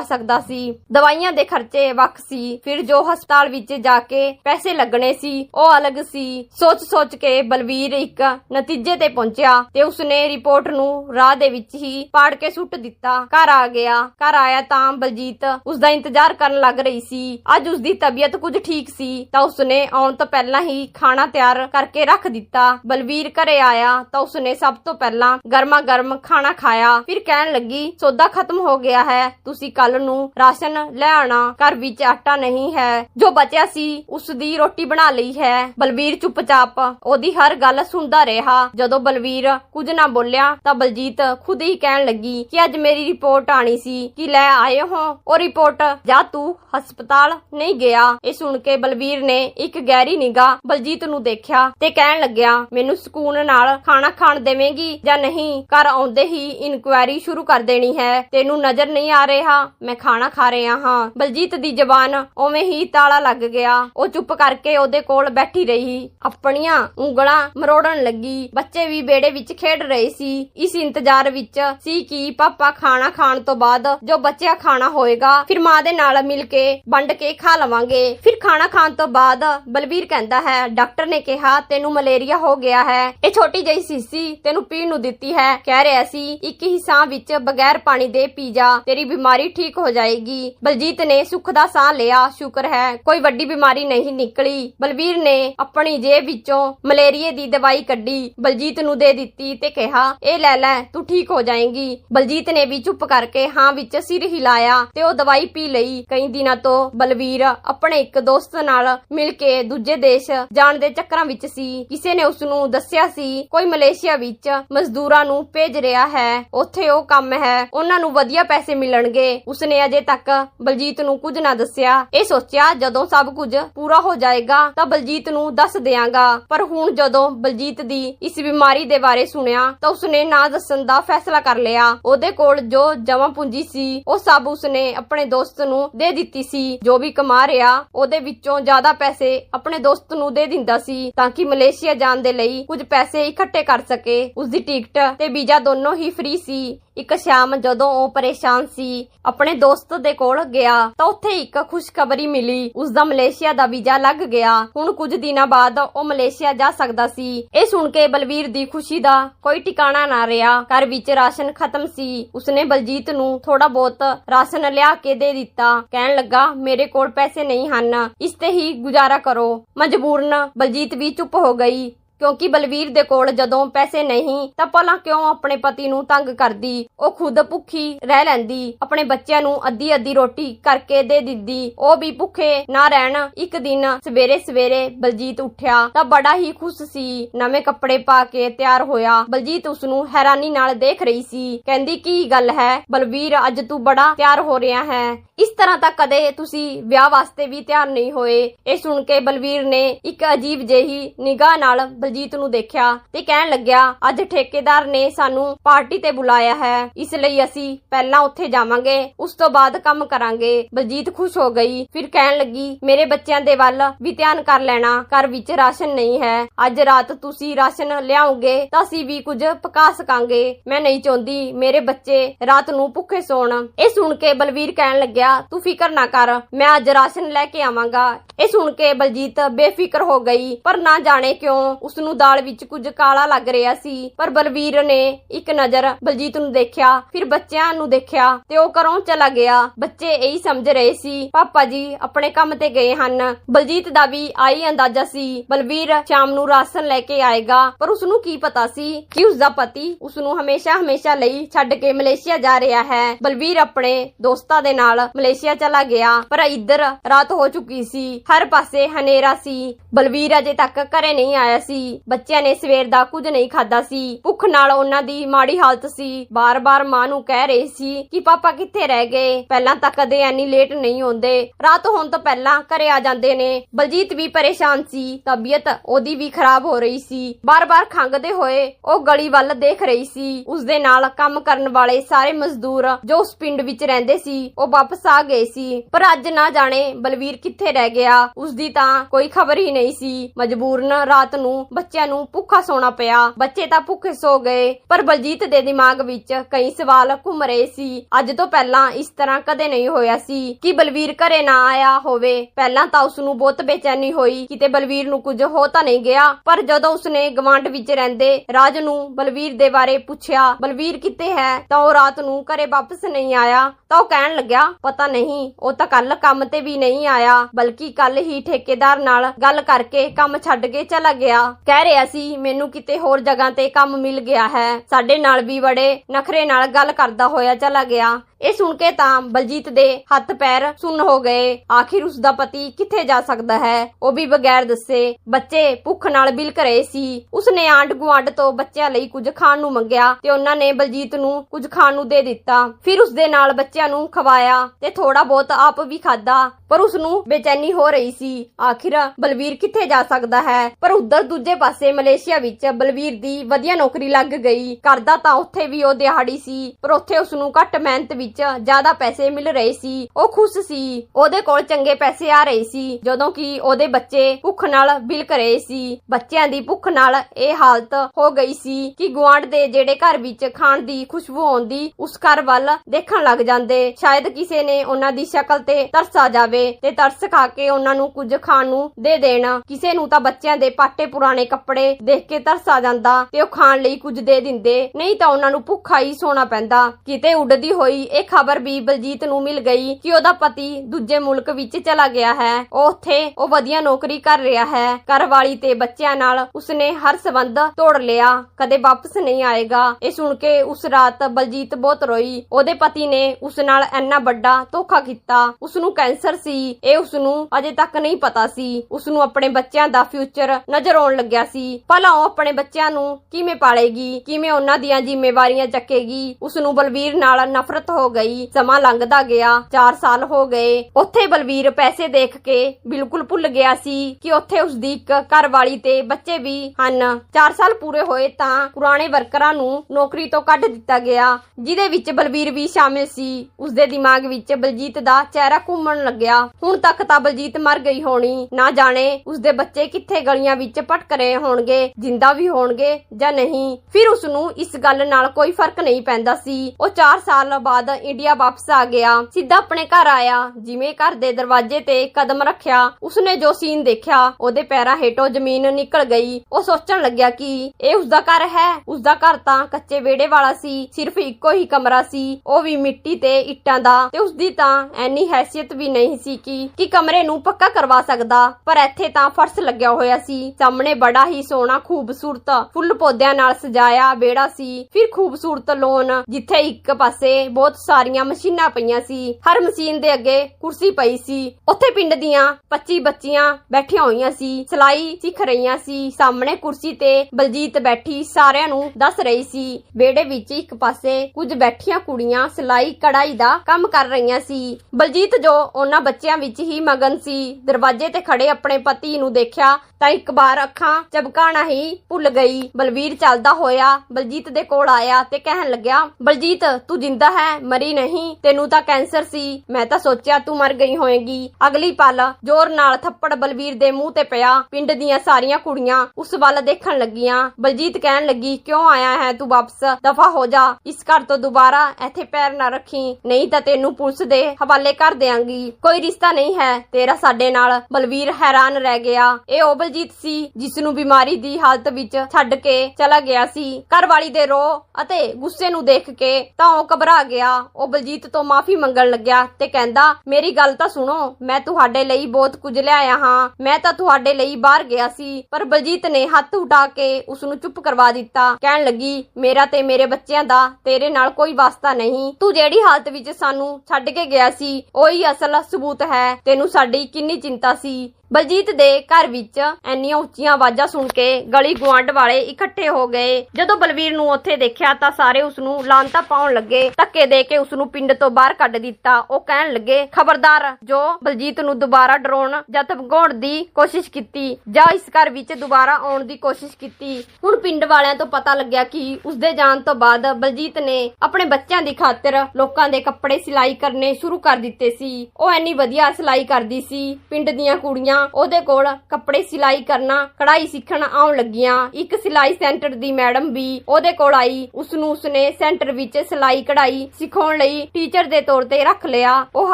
ਸਕਦਾ ਸੀ। ਦਵਾਈਆਂ ਦੇ ਖਰਚੇ ਵੱਖ ਸੀ। ਫਿਰ ਜੋ ਹਸਪਤਾਲ ਵਿੱਚ ਜਾ ਕੇ ਪੈਸੇ ਲੱਗਣੇ ਸੀ, ਉਹ ਅਲੱਗ ਸੀ। ਸੋਚ ਸੋਚ ਕੇ ਬਲਵੀਰ ਇੱਕ ਨਤੀਜੇ ਤੇ ਪਹੁੰਚਿਆ ਤੇ ਉਸਨੇ ਰਿਪੋਰਟ ਨੂੰ ਰਾਹ ਦੇ ਵਿੱਚ ਹੀ ਪਾੜ ਕੇ ਸੁੱਟ ਦਿੱਤਾ। ਘਰ ਆ ਗਿਆ। ਘਰ ਆਇਆ ਤਾਂ ਬਲਜੀਤ ਉਸ ਦਾ ਇੰਤਜ਼ਾਰ ਕਰਨ ਲੱਗ ਰਹੀ ਸੀ। ਅੱਜ ਉਸ ਦੀ ਤਬੀਅਤ ਕੁਝ ਠੀਕ ਸੀ, ਤਾਂ ਉਸਨੇ ਆਉਣ ਤੋਂ ਪਹਿਲਾਂ ਹੀ ਖਾਣਾ ਤਿਆਰ ਕਰਕੇ ਰੱਖ ਦਿੱਤਾ। ਬਲਵੀਰ ਘਰੇ ਆਇਆ ਤਾਂ ਉਸਨੇ ਸਭ ਤੋਂ ਪਹਿਲਾਂ ਗਰਮਾ ਗਰਮ ਖਾਣਾ ਖਾਇਆ। ਫਿਰ ਕਹਿਣ ਲੱਗੀ, ਸੌਦਾ ਖਤਮ ਹੋ ਗਿਆ ਹੈ। ਤੁਸੀਂ ਕੱਲ ਨੂੰ ਰਾਸ਼ਨ ਲੈ ਆਣਾ ਘਰ ਵਿੱਚ ਆਟਾ ਨਹੀਂ ਹੈ। ਜੋ ਬਚਿਆ ਸੀ ਉਸ ਦੀ ਰੋਟੀ ਬਣਾ ਲਈ ਹੈ। ਬਲਵੀਰ ਚੁੱਪਚਾਪ ਉਹਦੀ ਹਰ ਗੱਲ ਸੁਣਦਾ ਰਿਹਾ। ਜਦੋਂ ਬਲਬੀਰ ਕੁਝ ਨਾ ਬੋਲਿਆ, ਤਾਂ ਬਲਜੀਤ ਖੁਦ ਹੀ ਕਹਿਣ ਲੱਗੀ ਕਿ ਅੱਜ ਮੇਰੀ ਰਿਪੋਰਟ ਆਣੀ ਸੀ ਕਿ ਲੈ ਆਏ ਹੋ। ਉਹ ਰਿਪੋਰਟ, ਜਾਂ ਤੂੰ ਹਸਪਤਾਲ ਨਹੀਂ ਗਿਆ। ਇਹ ਸੁਣ ਕੇ ਬਲਬੀਰ ਨੇ ਇੱਕ ਗਹਿਰੀ ਨਿਗਾਹ ਬਲਜੀਤ ਨੂੰ ਦੇਖਿਆ ਤੇ ਕਹਿਣ ਲੱਗਿਆ, ਮੈਨੂੰ ਸਕੂਨ ਨਾਲ ਖਾਣਾ ਖਾਣ ਦੇਵੇਂਗੀ ਜਾਂ ਨਹੀਂ? ਘਰ ਆਉਂਦੇ ਹੀ ਇਨਕੁਆਇਰੀ ਸ਼ੁਰੂ ਕਰ ਦੇਣੀ ਹੈ। ਤੈਨੂੰ ਨਜ਼ਰ ਨਹੀਂ ਆ ਰਿਹਾ, ਮੈਂ ਖਾਣਾ ਖਾ ਰਿਹਾ ਹਾਂ। ਬਲਜੀਤ ਦੀ ਜ਼ਬਾਨ ਉਵੇਂ ਹੀ ਤਾਲਾ ਲੱਗ ਗਿਆ। ਉਹ ਚੁੱਪ ਕਰਕੇ ਉਹਦੇ ਕੋਲ ਬੈਠੀ ਰਹੀ। ਆਪਣੀਆਂ ਉਂਗਲਾਂ ਮਰੋੜਨ ਲੱਗੀ। ਬੱਚੇ ਵੀ ਬੇੜੇ ਵਿੱਚ ਖੇਡ ਰਹੇ ਸੀ। ਇਸ ਇੰਤਜ਼ਾਰ ਵਿੱਚ ਸੀ ਕਿ ਪਾਪਾ ਖਾਣਾ ਖਾਣ ਤੋਂ ਬਾਅਦ ਜੋ ਬੱਚਿਆ ਖਾਣਾ ਹੋਏਗਾ, ਫਿਰ ਮਾਂ ਦੇ ਨਾਲ ਮਿਲ ਕੇ ਵੰਡ ਕੇ ਖਾ ਲਵਾਂਗੇ। ਫਿਰ ਖਾਣਾ ਖਾਣ ਤੋਂ ਬਾਅਦ ਬਲਬੀਰ ਕਹਿੰਦਾ ਹੈ, ਡਾਕਟਰ ਨੇ ਕਿਹਾ, ਤੈਨੂੰ ਮਲੇਰੀਆ ਹੋ ਗਿਆ ਹੈ। ਇਹ ਛੋਟੀ ਜਿਹੀ ਸੀਸੀ ਤੈਨੂੰ ਪੀਣ ਨੂੰ ਦਿੱਤੀ ਹੈ। ਕਹਿ ਰਿਹਾ ਸੀ। ਇੱਕ ਹੀ ਸਾਹ ਵਿੱਚ ਬਗੈਰ ਪਾਣੀ ਦੇ ਪੀ ਜਾ, ਤੇਰੀ ਬਿਮਾਰੀ ਠੀਕ ਹੋ ਜਾਏਗੀ। ਬਲਜੀਤ ਨੇ ਸੁੱਖ ਦਾ ਸਾਹ ਲਿਆ। ਸ਼ੁਕਰ ਹੈ, ਕੋਈ ਵੱਡੀ ਬਿਮਾਰੀ ਨਹੀਂ ਨਿਕਲੀ। ਬਲਬੀਰ ਨੇ ਆਪਣੀ ਜੇਬ ਵਿੱਚੋਂ ਮਲੇਰੀਏ ਦੀ ਦਵਾਈ ਕੱਢੀ। ਬਲਜੀਤ ਨੂੰ ਦੇ ਦਿੱਤੀ ਤੇ ਕਿਹਾ, ਇਹ ਲੈ ਲੈ, ਤੂੰ ਠੀਕ ਹੋ ਜਾਏਂਗੀ। ਬਲਜੀਤ ਨੇ ਵੀ ਚੁੱਪ ਕਰਕੇ ਹਾਂ ਵਿੱਚ ਸਿਰ ਹਿਲਾਇਆ ਤੇ ਉਹ ਦਵਾਈ ਪੀ ਲਈ। ਕਈ ਦਿਨਾਂ ਤੋਂ ਬਲਵੀਰ ਆਪਣੇ ਇੱਕ ਦੋਸਤ ਨਾਲ ਮਿਲ ਕੇ ਦੂਜੇ ਦੇਸ਼ ਜਾਣ ਦੇ ਚੱਕਰਾਂ ਵਿੱਚ ਸੀ। ਕਿਸੇ ਨੇ ਉਸ ਨੂੰ ਦੱਸਿਆ ਸੀ, ਕੋਈ ਮਲੇਸ਼ੀਆ ਵਿੱਚ ਮਜ਼ਦੂਰਾਂ ਨੂੰ ਭੇਜ ਰਿਹਾ ਹੈ। ਉੱਥੇ ਉਹ ਕੰਮ ਹੈ। ਉਹਨਾਂ ਨੂੰ ਵਧੀਆ ਪੈਸੇ ਮਿਲਣਗੇ। ਉਸਨੇ ਅਜੇ ਤੱਕ ਬਲਜੀਤ ਨੂੰ ਕੁਝ ਨਾ ਦੱਸਿਆ। ਇਹ ਸੋਚਿਆ, ਜਦੋਂ ਸਭ ਕੁਝ ਪੂਰਾ ਹੋ ਜਾਏਗਾ ਤਾਂ ਬਲਜੀਤ ਨੂੰ ਦੱਸ ਦਿਆਂਗਾ। ਪਰ ਹੁਣ ਜਦੋਂ ਬਲਜੀਤ ਦੀ ਇਸ ਬਿਮਾਰੀ ਦੇ ਬਾਰੇ ਸੁਣਿਆ ਤਾਂ ਉਸਨੇ ਨਾ ਦੱਸਣ ਦਾ ਫੈਸਲਾ ਕਰ ਲਿਆ। ਉਹਦੇ ਕੋਲ ਜੋ ਜਮਾ ਪੂੰਜੀ ਸੀ, ਉਹ ਸਭ ਉਸਨੇ ਆਪਣੇ ਦੋਸਤ ਨੂੰ ਦੇ ਦਿੱਤੀ ਸੀ। ਜੋ ਵੀ ਕਮਾ ਰਿਹਾ, ਉਹਦੇ ਵਿੱਚੋਂ ਜ਼ਿਆਦਾ ਪੈਸੇ ਆਪਣੇ ਦੋਸਤ ਨੂੰ ਦੇ ਦਿੰਦਾ ਸੀ ਤਾਂ ਕਿ ਮਲੇਸ਼ੀਆ ਜਾਣ ਦੇ ਲਈ ਕੁਝ ਪੈਸੇ ਇਕੱਠੇ ਕਰ ਸਕੇ। ਉਸਦੀ ਟਿਕਟ ਤੇ ਵੀਜ਼ਾ ਦੋਨੋਂ ਹੀ ਫ੍ਰੀ ਸੀ। ਇੱਕ ਸ਼ਾਮ ਜਦੋਂ ਉਹ ਪਰੇਸ਼ਾਨ ਸੀ, ਆਪਣੇ ਦੋਸਤ ਦੇ ਕੋਲ ਗਿਆ ਤਾਂ ਉੱਥੇ ਇੱਕ ਖੁਸ਼ਖਬਰੀ ਮਿਲੀ। ਉਸ ਦਾ ਮਲੇਸ਼ੀਆ ਦਾ ਵੀਜ਼ਾ ਲੱਗ ਗਿਆ। ਹੁਣ ਕੁਝ ਦਿਨਾਂ ਬਾਅਦ ਉਹ ਮਲੇਸ਼ੀਆ ਜਾ ਸਕਦਾ ਸੀ। ਇਹ ਸੁਣ ਕੇ ਬਲਵੀਰ ਦੀ ਖੁਸ਼ੀ ਦਾ ਕੋਈ ਟਿਕਾਣਾ ਨਾ ਰਿਹਾ। ਘਰ ਵਿੱਚ ਰਾਸ਼ਨ ਖਤਮ ਸੀ। ਉਸਨੇ ਬਲਜੀਤ ਨੂੰ ਥੋੜਾ ਬਹੁਤ ਰਾਸ਼ਨ ਲਿਆ ਕੇ ਦੇ ਦਿੱਤਾ। ਕਹਿਣ ਲੱਗਾ, ਮੇਰੇ ਕੋਲ ਪੈਸੇ ਨਹੀਂ ਹਨ। ਇਸ ਤੇ ਹੀ ਗੁਜ਼ਾਰਾ ਕਰੋ। ਮਜਬੂਰਨ ਬਲਜੀਤ ਵੀ ਚੁੱਪ ਹੋ ਗਈ। ਕਿਉਂਕਿ ਬਲਵੀਰ ਦੇ ਕੋਲ ਜਦੋਂ ਪੈਸੇ ਨਹੀਂ, ਤਾਂ ਭਲਾ ਕਿਉਂ ਆਪਣੇ ਪਤੀ ਨੂੰ ਤੰਗ ਕਰਦੀ? ਉਹ ਖੁਦ ਭੁੱਖੀ ਰਹਿ ਲੈਂਦੀ, ਆਪਣੇ ਬੱਚਿਆਂ ਨੂੰ ਅੱਧੀ ਅੱਧੀ ਰੋਟੀ ਕਰਕੇ ਦੇ ਦਿੰਦੀ। ਉਹ ਵੀ ਭੁੱਖੇ ਨਾ ਰਹਿਣ। ਇੱਕ ਦਿਨ ਸਵੇਰੇ ਸਵੇਰੇ ਬਲਜੀਤ ਉੱਠਿਆ, ਤਾਂ ਬੜਾ ਹੀ ਖੁਸ਼ ਸੀ। ਨਵੇਂ ਕੱਪੜੇ ਪਾ ਕੇ ਤਿਆਰ ਹੋਇਆ। ਬਲਜੀਤ ਉਸ ਨੂੰ ਹੈਰਾਨੀ ਨਾਲ ਦੇਖ ਰਹੀ ਸੀ। ਕਹਿੰਦੀ, ਕੀ ਗੱਲ ਹੈ? ਬਲਵੀਰ, ਅੱਜ ਤੂੰ ਬੜਾ ਤਿਆਰ ਹੋ ਰਿਹਾ ਹੈ। ਇਸ ਤਰ੍ਹਾਂ ਤਾਂ ਕਦੇ ਤੁਸੀਂ ਵਿਆਹ ਵਾਸਤੇ ਵੀ ਤਿਆਰ ਨਹੀਂ ਹੋਏ। ਇਹ ਸੁਣ ਕੇ ਬਲਵੀਰ ਨੇ ਇੱਕ ਅਜੀਬ ਜਿਹੀ ਨਿਗਾਹ ਨਾਲ ਬਲਜੀਤ ਨੂੰ ਦੇਖਿਆ ਤੇ ਕਹਿਣ ਲੱਗਿਆ, ਅੱਜ ਠੇਕੇਦਾਰ ਨੇ ਸਾਨੂੰ ਪਾਰਟੀ ਤੇ ਬੁਲਾਇਆ ਹੈ, ਇਸ ਲਈ ਅਸੀਂ ਪਹਿਲਾਂ ਉੱਥੇ ਜਾਵਾਂਗੇ, ਉਸ ਤੋਂ ਬਾਅਦ ਕੰਮ ਕਰਾਂਗੇ। ਬਲਜੀਤ ਖੁਸ਼ ਹੋ ਗਈ, ਫਿਰ ਕਹਿਣ ਲੱਗੀ, ਮੇਰੇ ਬੱਚਿਆਂ ਦੇ ਵੱਲ ਵੀ ਧਿਆਨ ਕਰ ਲੈਣਾ, ਘਰ ਵਿੱਚ ਰਾਸ਼ਨ ਨਹੀਂ ਹੈ, ਅੱਜ ਰਾਤ ਤੁਸੀਂ ਰਾਸ਼ਨ ਲਿਆਓਗੇ ਤਾਂ ਅਸੀਂ ਵੀ ਕੁਝ ਪਕਾ ਸਕਾਂਗੇ। ਮੈਂ ਨਹੀਂ ਚਾਹੁੰਦੀ ਮੇਰੇ ਬੱਚੇ ਰਾਤ ਨੂੰ ਭੁੱਖੇ ਸੌਣ। ਇਹ ਸੁਣ ਕੇ ਬਲਵੀਰ ਕਹਿਣ ਲੱਗਿਆ, ਤੂੰ ਫਿਕਰ ਨਾ ਕਰ, ਮੈਂ ਅੱਜ ਰਾਸ਼ਨ ਲੈ ਕੇ ਆਵਾਂਗਾ। ਇਹ ਸੁਣ ਕੇ ਬਲਜੀਤ ਬੇਫਿਕਰ ਹੋ ਗਈ, ਪਰ ਨਾ ਜਾਣੇ ਕਿਉਂ ਉਸ ਨੂੰ ਦਾਲ ਵਿੱਚ ਕੁਝ ਕਾਲਾ ਲੱਗ ਰਿਹਾ ਸੀ, ਪਰ ਬਲਵੀਰ ਨੇ ਇੱਕ ਨਜ਼ਰ ਬਲਜੀਤ ਨੂੰ ਦੇਖਿਆ, ਫਿਰ ਬੱਚਿਆਂ ਨੂੰ ਦੇਖਿਆ ਤੇ ਉਹ ਘਰੋਂ ਚਲਾ ਗਿਆ। ਬੱਚੇ ਇਹੀ ਸਮਝ ਰਹੇ ਸੀ, ਪਾਪਾ ਜੀ, ਆਪਣੇ ਕੰਮ ਤੇ ਗਏ ਹਨ। ਬਲਜੀਤ ਦਾ ਵੀ ਆਈ ਅੰਦਾਜ਼ਾ ਸੀ। ਬਲਵੀਰ ਸ਼ਾਮ ਨੂੰ ਰਾਸ਼ਨ ਲੈ ਕੇ ਆਏਗਾ, ਪਰ ਉਸ ਨੂੰ ਕੀ ਪਤਾ ਸੀ ਕਿ ਉਸ ਦਾ ਪਤੀ ਉਸ ਨੂੰ ਹਮੇਸ਼ਾ ਹਮੇਸ਼ਾ ਲਈ ਛੱਡ ਕੇ ਮਲੇਸ਼ੀਆ ਜਾ ਰਿਹਾ ਹੈ। ਬਲਵੀਰ ਆਪਣੇ ਦੋਸਤਾਂ ਦੇ ਨਾਲ ਮਲੇਸ਼ੀਆ ਚਲਾ ਗਿਆ, ਪਰ ਇੱਧਰ ਰਾਤ ਹੋ ਚੁੱਕੀ ਸੀ। ਹਰ ਪਾਸੇ ਹਨੇਰਾ ਸੀ। ਬਲਵੀਰ ਅਜੇ ਤੱਕ ਘਰੇ ਨਹੀਂ ਆਇਆ ਸੀ। ਬੱਚਿਆਂ ਨੇ ਸਵੇਰ ਦਾ ਕੁਝ ਨਹੀਂ ਖਾਦਾ ਸੀ। ਭੁੱਖ ਨਾਲ ਉਹਨਾਂ ਦੀ ਮਾੜੀ ਹਾਲਤ ਸੀ। ਬਾਰ-ਬਾਰ ਮਾਂ ਨੂੰ ਕਹਿ ਰਹੀ ਸੀ ਕਿ ਪਾਪਾ ਕਿੱਥੇ ਰਹਿ ਗਏ? ਪਹਿਲਾਂ ਤਾਂ ਕਦੇ ਐਨੀ ਲੇਟ ਨਹੀਂ ਆਉਂਦੇ। ਰਾਤ ਹੋਣ ਤੋਂ ਪਹਿਲਾਂ ਘਰੇ ਆ ਜਾਂਦੇ ਨੇ। ਬਲਜੀਤ ਵੀ ਪਰੇਸ਼ਾਨ ਸੀ। ਤਬੀਅਤ ਉਹਦੀ ਵੀ ਖਰਾਬ ਹੋ ਰਹੀ ਸੀ। ਬਾਰ-ਬਾਰ ਖੰਗਦੇ ਹੋਏ ਉਹ ਗਲੀ ਵੱਲ ਦੇਖ ਰਹੀ ਸੀ। ਉਸਦੇ ਨਾਲ ਕੰਮ ਕਰਨ ਵਾਲੇ ਸਾਰੇ ਮਜ਼ਦੂਰ ਜੋ ਉਸ ਪਿੰਡ ਵਿੱਚ ਰਹਿੰਦੇ ਸੀ, ਉਹ ਵਾਪਸ ਆ ਗਏ ਸੀ। ਪਰ ਅੱਜ ਨਾ ਜਾਣੇ ਬਲਵੀਰ ਕਿੱਥੇ ਰਹਿ ਗਿਆ? ਉਸਦੀ ਤਾਂ ਕੋਈ ਖਬਰ ਹੀ ਨਹੀਂ ਸੀ। ਮਜਬੂਰਨ ਰਾਤ ਨੂੰ ਬੱਚਿਆਂ ਨੂੰ ਭੁੱਖਾ ਸੌਣਾ ਪਿਆ। ਬੱਚੇ ਤਾਂ ਭੁੱਖੇ ਸੋ ਗਏ, ਪਰ ਬਲਜੀਤ ਦੇ ਦਿਮਾਗ ਵਿੱਚ ਕਈ ਸਵਾਲ ਘੁੰਮ ਰਹੇ ਸੀ। ਅੱਜ ਤੋਂ ਪਹਿਲਾਂ ਇਸ ਤਰ੍ਹਾਂ ਕਦੇ ਨਹੀਂ ਹੋਇਆ ਸੀ ਕਿ ਬਲਵੀਰ ਘਰੇ ਨਾ ਆਇਆ ਹੋਵੇ। ਪਹਿਲਾਂ ਤਾਂ ਉਸ ਨੂੰ ਬਹੁਤ ਬੇਚੈਨੀ ਹੋਈ, ਕਿਤੇ ਬਲਵੀਰ ਨੂੰ ਕੁਝ ਹੋ ਤਾਂ ਨਹੀਂ ਗਿਆ। ਪਰ ਜਦੋਂ ਉਸਨੇ ਗਵਾਂਢ ਵਿੱਚ ਰਹਿੰਦੇ ਰਾਜ ਨੂੰ ਬਲਵੀਰ ਦੇ ਬਾਰੇ ਪੁੱਛਿਆ, ਬਲਵੀਰ ਕਿੱਥੇ ਹੈ? ਤਾਂ ਉਹ ਰਾਤ ਨੂੰ ਘਰੇ ਵਾਪਸ ਨਹੀਂ ਆਇਆ। ਤਾਂ ਉਹ ਕਹਿਣ ਲੱਗਿਆ, ਪਤਾ ਨਹੀਂ, ਉਹ ਤਾਂ ਕੱਲ ਕੰਮ ਤੇ ਵੀ ਨਹੀਂ ਆਇਆ, ਬਲਕਿ ਕੱਲ ਹੀ ਠੇਕੇਦਾਰ ਨਾਲ ਗੱਲ ਕਰਕੇ ਕੰਮ ਛੱਡ ਕੇ ਚਲਾ ਗਿਆ। ਕਹਿ ਰਿਹਾ ਸੀ, ਮੈਨੂੰ ਕਿਤੇ ਹੋਰ ਜਗ੍ਹਾ ਤੇ ਕੰਮ ਮਿਲ ਗਿਆ ਹੈ। ਸਾਡੇ ਨਾਲ ਵੀ ਬੜੇ ਨਖਰੇ ਨਾਲ ਗੱਲ ਕਰਦਾ ਹੋਇਆ ਚਲਾ ਗਿਆ। ਇਹ ਸੁਣ ਕੇ ਤਾਂ ਬਲਜੀਤ ਦੇ ਹੱਥ ਪੈਰ ਸੁੰਨ ਹੋ ਗਏ। ਆਖਿਰ ਉਸ ਦਾ ਪਤੀ ਕਿੱਥੇ ਜਾ ਸਕਦਾ ਹੈ? ਉਹ ਵੀ ਬਗੈਰ ਦੱਸੇ ਬੱਚੇ ਭੁੱਖ ਨਾਲ ਬਿਲਕ ਰਹੇ ਸੀ। ਉਸਨੇ ਆਂਡ ਗੁਆਂਢ ਤੋਂ ਬੱਚਿਆਂ ਲਈ ਕੁਝ ਖਾਣ ਨੂੰ ਮੰਗਿਆ ਤੇ ਉਹਨਾਂ ਨੇ ਬਲਜੀਤ ਨੂੰ ਕੁਝ ਖਾਣ ਨੂੰ ਦੇ ਦਿੱਤਾ। ਫਿਰ ਉਸਦੇ ਨਾਲ ਬੱਚਿਆਂ ਨੂੰ ਖਵਾਇਆ ਤੇ ਥੋੜਾ ਬਹੁਤ ਆਪ ਵੀ ਖਾਦਾ ਪਰ ਉਸ ਨੂੰ ਬੇਚੈਨੀ ਹੋ ਰਹੀ ਸੀ। ਆਖਿਰ ਬਲਵੀਰ ਕਿੱਥੇ ਜਾ ਸਕਦਾ ਹੈ? ਪਰ ਉਧਰ ਦੂਜੇ ਪਾਸੇ ਮਲੇਸ਼ੀਆ ਵਿੱਚ ਬਲਵੀਰ ਦੀ ਵਧੀਆ ਨੌਕਰੀ ਲੱਗ ਗਈ। ਕਰਦਾ ਤਾਂ ਉੱਥੇ ਵੀ ਉਹ ਦਿਹਾੜੀ ਸੀ, ਪਰ ਉੱਥੇ ਉਸ ਨੂੰ ਘੱਟ ਮਿਹਨਤ ਵਿੱਚ ਜ਼ਿਆਦਾ ਪੈਸੇ ਮਿਲ ਰਹੇ ਸੀ, ਉਹ ਖੁਸ਼ ਸੀ। ਉਹਦੇ ਕੋਲ ਚੰਗੇ ਪੈਸੇ ਆ ਰਹੇ ਸੀ, ਜਦੋਂ ਕਿ ਉਹਦੇ ਬੱਚੇ ਭੁੱਖ ਨਾਲ ਬਿਲਕ ਰਹੇ ਸੀ। ਬੱਚਿਆਂ ਦੀ ਭੁੱਖ ਨਾਲ ਇਹ ਹਾਲਤ ਹੋ ਗਈ ਸੀ ਕਿ ਗੁਆਂਢ ਦੇ ਜਿਹੜੇ ਘਰ ਵਿੱਚ ਖਾਣ ਦੀ ਖੁਸ਼ਬੂ ਆਉਂਦੀ, ਉਸ ਘਰ ਵੱਲ ਦੇਖਣ ਲੱਗ ਜਾਂਦੇ। ਸ਼ਾਇਦ ਕਿਸੇ ਨੇ ਉਹਨਾਂ ਦੀ ਸ਼ਕਲ ਤੇ ਤਰਸ ਆ ਜਾਵੇ ਤੇ ਤਰਸ ਖਾ ਕੇ ਉਹਨਾਂ ਨੂੰ ਕੁਝ ਖਾਣ ਨੂੰ ਦੇ ਦੇਣ। ਕਿਸੇ ਨੂੰ ਤਾਂ ਬੱਚਿਆਂ ਦੇ ਪਾਟੇ ਪੁਰਾਣੇ ਕੱਪੜੇ ਦੇਖ ਕੇ ਤਰਸ ਆ ਜਾਂਦਾ ਤੇ ਉਹ ਖਾਣ ਲਈ ਕੁਝ ਦੇ ਦਿੰਦੇ। ਨਹੀਂ ਤਾਂ ਉਹਨਾਂ ਨੂੰ ਭੁੱਖਾ ਹੀ ਸੋਣਾ ਪੈਂਦਾ। ਕਿਤੇ ਉੱਡਦੀ ਹੋਈ ਇਹ ਖਬਰ ਵੀ ਬਲਜੀਤ ਨੂੰ ਮਿਲ ਗਈ ਕਿ ਉਹਦਾ ਪਤੀ ਦੂਜੇ ਮੁਲਕ ਵਿੱਚ ਚਲਾ ਗਿਆ ਹੈ। ਉਹ ਉੱਥੇ ਉਹ ਵਧੀਆ ਨੌਕਰੀ ਕਰ ਰਿਹਾ ਹੈ। ਘਰਵਾਲੀ ਤੇ ਬੱਚਿਆਂ ਨਾਲ ਉਸਨੇ ਹਰ ਸੰਬੰਧ ਤੋੜ ਲਿਆ। ਕਦੇ ਵਾਪਸ ਨਹੀਂ ਆਏਗਾ। ਇਹ ਸੁਣ ਕੇ ਉਸ ਰਾਤ ਬਲਜੀਤ ਬਹੁਤ ਰੋਈ। ਉਹਦੇ ਪਤੀ ਨੇ ਉਸ ਨਾਲ ਇੰਨਾ ਵੱਡਾ ਧੋਖਾ ਕੀਤਾ। ਉਸ ਨੂੰ ਕੈਂਸਰ ਸੀ। ਇਹ ਉਸ ਨੂੰ ਅਜੇ ਤੱਕ ਨਹੀਂ ਪਤਾ ਸੀ। ਉਸ ਨੂੰ ਆਪਣੇ ਬੱਚਿਆਂ ਦਾ ਫਿਊਚਰ ਨਜ਼ਰ ਆਉਣ ਲੱਗਿਆ ਸੀ। ਭਲਾ ਉਹ ਆਪਣੇ ਬੱਚਿਆਂ ਨੂੰ ਕਿਵੇਂ ਪਾਲੇਗੀ? ਕਿਵੇਂ ਉਹਨਾਂ ਦੀਆਂ ਜ਼ਿੰਮੇਵਾਰੀਆਂ ਚੱਕੇਗੀ? ਉਸ ਨੂੰ ਬਲਵੀਰ ਨਾਲ ਨਫ਼ਰਤ ਹੋ ਗਈ, ਸਮਾਂ ਲੰਘਦਾ ਗਿਆ 4 ਸਾਲ ਹੋ ਗਏ। ਉੱਥੇ ਬਲਵੀਰ ਪੈਸੇ ਦੇਖ ਕੇ ਬਿਲਕੁਲ ਭੁੱਲ ਗਿਆ ਸੀ ਕਿ ਉੱਥੇ ਉਸ ਦੀ ਇੱਕ ਘਰਵਾਲੀ ਤੇ ਬੱਚੇ ਵੀ ਹਨ। 4 ਸਾਲ ਪੂਰੇ ਹੋਏ ਤਾਂ ਪੁਰਾਣੇ ਵਰਕਰਾਂ ਨੂੰ ਨੌਕਰੀ ਤੋਂ ਕੱਢ ਦਿੱਤਾ ਗਿਆ, ਜਿਹਦੇ ਵਿੱਚ ਬਲਵੀਰ ਵੀ ਸ਼ਾਮਿਲ ਸੀ। ਉਸ ਦੇ ਦਿਮਾਗ ਵਿੱਚ ਬਲਜੀਤ ਦਾ ਚਿਹਰਾ ਘੁੰਮਣ ਲੱਗਿਆ। ਹੁਣ ਤੱਕ ਤਾਂ ਬਲਜੀਤ ਮਰ ਗਈ ਹੋਣੀ। ਨਾ ਜਾਣੇ ਉਸ ਦੇ ਬੱਚੇ ਕਿੱਥੇ ਗਲੀਆਂ ਵਿੱਚ ਭਟਕ ਰਹੇ ਹੋਣਗੇ, ਜਿੰਦਾ ਵੀ ਹੋਣਗੇ ਜਾਂ ਨਹੀਂ। ਫਿਰ ਉਸ ਨੂੰ ਇਸ ਗੱਲ ਨਾਲ ਕੋਈ ਫ਼ਰਕ ਨਹੀਂ ਪੈਂਦਾ ਸੀ। ਉਹ 4 ਸਾਲ ਬਾਅਦ ਇੰਡੀਆ ਵਾਪਸ ਆ ਗਿਆ, ਸਿੱਧਾ ਆਪਣੇ ਘਰ ਆਇਆ, ਜਿਵੇਂ ਘਰ ਦੇ ਦਰਵਾਜ਼ੇ ਤੇ ਕਦਮ ਰੱਖਿਆ, ਉਸਨੇ ਜੋ ਸੀਨ ਦੇਖਿਆ, ਉਹਦੇ ਪੈਰਾਂ ਹੇਠੋਂ ਜ਼ਮੀਨ ਨਿਕਲ ਗਈ। ਉਹ ਸੋਚਣ ਲੱਗਿਆ ਕਿ ਇਹ ਉਸਦਾ ਘਰ ਹੈ, ਉਸਦਾ ਘਰ ਤਾਂ ਕੱਚੇ ਵਿਹੜੇ ਵਾਲਾ ਸੀ, ਸਿਰਫ ਇੱਕੋ ਹੀ ਕਮਰਾ ਸੀ, ਉਹ ਵੀ ਮਿੱਟੀ ਤੇ ਇੱਟਾਂ ਦਾ, ਤੇ ਉਸਦੀ ਤਾਂ ਐਨੀ ਹੈਸੀਅਤ ਵੀ ਨਹੀਂ ਸੀ ਕਿ ਕਿ ਕਮਰੇ ਨੂੰ ਪੱਕਾ ਕਰਵਾ ਸਕਦਾ। ਪਰ ਇੱਥੇ ਤਾਂ ਫਰਸ਼ ਲੱਗਿਆ ਹੋਇਆ ਸੀ, ਸਾਹਮਣੇ ਬੜਾ ਹੀ ਸੋਹਣਾ, ਖੂਬਸੂਰਤ ਫੁੱਲ ਪੌਦਿਆਂ ਨਾਲ ਸਜਾਇਆ ਵਿਹੜਾ ਸੀ, ਫਿਰ ਖੂਬਸੂਰਤ ਲੋਨ ਜਿੱਥੇ ਇੱਕ ਪਾਸੇ ਬਹੁਤ ਸਾਰੀਆਂ ਮਸ਼ੀਨਾਂ ਪਈਆਂ ਸੀ। ਹਰ ਮਸ਼ੀਨ ਦੇ ਅੱਗੇ ਕੁਰਸੀ ਪਈ ਸੀ। ਉੱਥੇ ਪਿੰਡ ਦੀਆਂ 25 ਬੱਚੀਆਂ ਬੈਠੀਆਂ ਹੋਈਆਂ ਸੀ। ਸਿਲਾਈ ਸਿੱਖ ਰਹੀਆਂ ਸੀ। ਸਾਹਮਣੇ ਕੁਰਸੀ ਤੇ ਬਲਜੀਤ ਬੈਠੀ ਸਾਰਿਆਂ ਨੂੰ ਦੱਸ ਰਹੀ ਸੀ। ਵਿਹੜੇ ਵਿੱਚ ਇੱਕ ਪਾਸੇ ਕੁਝ ਬੈਠੀਆਂ ਕੁੜੀਆਂ ਸਿਲਾਈ ਕਢਾਈ ਦਾ ਕੰਮ ਕਰ ਰਹੀਆਂ ਸੀ। ਬਲਜੀਤ ਜੋ ਉਹਨਾਂ ਬੱਚਿਆਂ ਵਿੱਚ ਹੀ ਮਗਨ ਸੀ। ਦਰਵਾਜ਼ੇ ਤੇ ਖੜੇ ਆਪਣੇ ਪਤੀ ਨੂੰ ਦੇਖਿਆ ਤਾਂ ਇੱਕ ਵਾਰ ਅੱਖਾਂ ਚਬਕਾਣਾ ਹੀ ਭੁੱਲ ਗਈ। ਬਲਵੀਰ ਚੱਲਦਾ ਹੋਇਆ ਬਲਜੀਤ ਦੇ ਕੋਲ ਆਇਆ ਤੇ ਕਹਿਣ ਲੱਗਿਆ, ਬਲਜੀਤ, ਤੂੰ ਜਿੰਦਾ ਹੈ ਮਰੀ ਨਹੀਂ, ਤੈਨੂੰ ਤਾਂ ਕੈਂਸਰ ਸੀ। ਮੈਂ ਤਾਂ ਸੋਚਿਆ ਤੂੰ ਮਰ ਗਈ ਹੋਏਗੀ। ਅਗਲੀ ਪਲ ਜ਼ੋਰ ਨਾਲ ਥੱਪੜ ਬਲਵੀਰ ਦੇ ਮੂੰਹ ਤੇ ਪਿਆ। ਪਿੰਡ ਦੀਆਂ ਸਾਰੀਆਂ ਕੁੜੀਆਂ ਉਸ ਵੱਲ ਦੇਖਣ ਲੱਗੀਆਂ। ਬਲਜੀਤ ਕਹਿਣ ਲੱਗੀ, ਕਿਉਂ ਆਇਆ ਹੈ ਤੂੰ ਵਾਪਸ? ਦਫਾ ਹੋ ਜਾ। ਇਸ ਘਰ ਤੋਂ ਦੁਬਾਰਾ ਇੱਥੇ ਪੈਰ ਨਾ ਰੱਖੀ। ਨਹੀਂ ਤਾਂ ਤੈਨੂੰ ਪੁਲਿਸ ਦੇ ਹਵਾਲੇ ਕਰ ਦੇਵਾਂਗੀ ਕੋਈ ਰਿਸ਼ਤਾ ਨਹੀਂ ਹੈ। ਤੇਰਾ ਸਾਡੇ ਨਾਲ। ਬਲਵੀਰ ਹੈਰਾਨ ਰਹਿ ਗਿਆ। ਇਹ ਉਹ ਬਲਜੀਤ ਸੀ ਜਿਸ ਨੂੰ ਬਿਮਾਰੀ ਦੀ ਹਾਲਤ ਵਿੱਚ ਛੱਡ ਕੇ ਚਲਾ ਗਿਆ ਸੀ। ਘਰਵਾਲੀ ਦੇ ਰੋ ਅਤੇ ਗੁੱਸੇ ਨੂੰ ਦੇਖ ਕੇ ਤਾਂ ਉਹ ਘਬਰਾ ਗਿਆ। ਉਹ ਬਲਜੀਤ ਤੋਂ ਮਾਫੀ ਮੰਗਣ ਲੱਗਿਆ ਤੇ ਕਹਿੰਦਾ, ਮੇਰੀ ਗੱਲ ਤਾਂ ਸੁਣੋ, ਮੈਂ ਤੁਹਾਡੇ ਲਈ ਬਹੁਤ ਕੁਝ ਲਿਆਇਆ ਹਾਂ। ਮੈਂ ਤਾਂ ਤੁਹਾਡੇ ਲਈ ਬਾਹਰ ਗਿਆ ਸੀ, ਪਰ ਬਲਜੀਤ ਨੇ ਹੱਥ ਉਠਾ ਕੇ ਉਸ ਨੂੰ ਚੁੱਪ ਕਰਵਾ ਦਿੱਤਾ। ਕਹਿਣ ਲੱਗੀ, ਮੇਰਾ ਤੇ ਮੇਰੇ ਬੱਚਿਆਂ ਦਾ ਤੇਰੇ ਨਾਲ ਕੋਈ ਵਾਸਤਾ ਨਹੀਂ। ਤੂੰ ਜਿਹੜੀ ਹਾਲਤ ਵਿੱਚ ਸਾਨੂੰ ਛੱਡ ਕੇ ਗਿਆ ਸੀ, ਉਹੀ ਅਸਲ ਸਬੂਤ ਹੈ। ਤੈਨੂੰ ਸਾਡੀ ਕਿੰਨੀ ਚਿੰਤਾ ਸੀ। ਬਲਜੀਤ ਦੇ ਘਰ ਵਿੱਚ ਐਨੀਆਂ ਉੱਚੀਆਂ ਆਵਾਜ਼ਾਂ ਸੁਣ ਕੇ ਗਲੀ ਗੁਆਂਢ ਵਾਲੇ ਇਕੱਠੇ ਹੋ ਗਏ। ਜਦੋਂ ਬਲਵੀਰ ਨੂੰ ਉੱਥੇ ਦੇਖਿਆ ਤਾਂ ਸਾਰੇ ਉਸ ਨੂੰ ਲਾਂਤਾ ਪਾਉਣ ਲੱਗੇ। ਧੱਕੇ ਦੇ ਕੇ ਉਸ ਨੂੰ ਪਿੰਡ ਤੋਂ ਬਾਹਰ ਕੱਢ ਦਿੱਤਾ। ਉਹ ਕਹਿਣ ਲੱਗੇ, ਖਬਰਦਾਰ, ਜੋ ਬਲਜੀਤ ਨੂੰ ਦੁਬਾਰਾ ਡਰਾਉਣ ਜਾਂ ਧਮਕਾਉਣ ਦੀ ਕੋਸ਼ਿਸ਼ ਕੀਤੀ ਜਾਂ ਇਸ ਘਰ ਵਿੱਚ ਦੁਬਾਰਾ ਆਉਣ ਦੀ ਕੋਸ਼ਿਸ਼ ਕੀਤੀ, ਹੁਣ ਪਿੰਡ ਵਾਲਿਆਂ ਤੋਂ ਪਤਾ ਲੱਗਿਆ ਕਿ ਉਸਦੇ ਜਾਣ ਤੋਂ ਬਾਅਦ ਬਲਜੀਤ ਨੇ ਆਪਣੇ ਬੱਚਿਆਂ ਦੀ ਖਾਤਰ ਲੋਕਾਂ ਦੇ ਕੱਪੜੇ ਸਿਲਾਈ ਕਰਨੇ ਸ਼ੁਰੂ ਕਰ ਦਿੱਤੇ ਸੀ। ਉਹ ਐਨੀ ਵਧੀਆ ਸਿਲਾਈ ਕਰਦੀ ਸੀ। ਪਿੰਡ ਦੀਆਂ ਕੁੜੀਆਂ ਉਹਦੇ ਕੋਲ ਕੱਪੜੇ ਸਿਲਾਈ ਕਰਨਾ, ਕਢਾਈ ਸਿੱਖਣ ਆਉਣ ਲੱਗੀਆਂ। ਇੱਕ ਸਿਲਾਈ ਸੈਂਟਰ ਦੀ ਮੈਡਮ ਵੀ ਉਹਦੇ ਕੋਲ ਆਈ। ਉਸ ਨੂੰ ਉਸਨੇ ਸੈਂਟਰ ਵਿੱਚ ਸਿਲਾਈ, ਕਢਾਈ ਸਿਖਾਉਣ ਲਈ ਟੀਚਰ ਦੇ ਤੌਰ ਤੇ ਰੱਖ ਲਿਆ। ਉਹ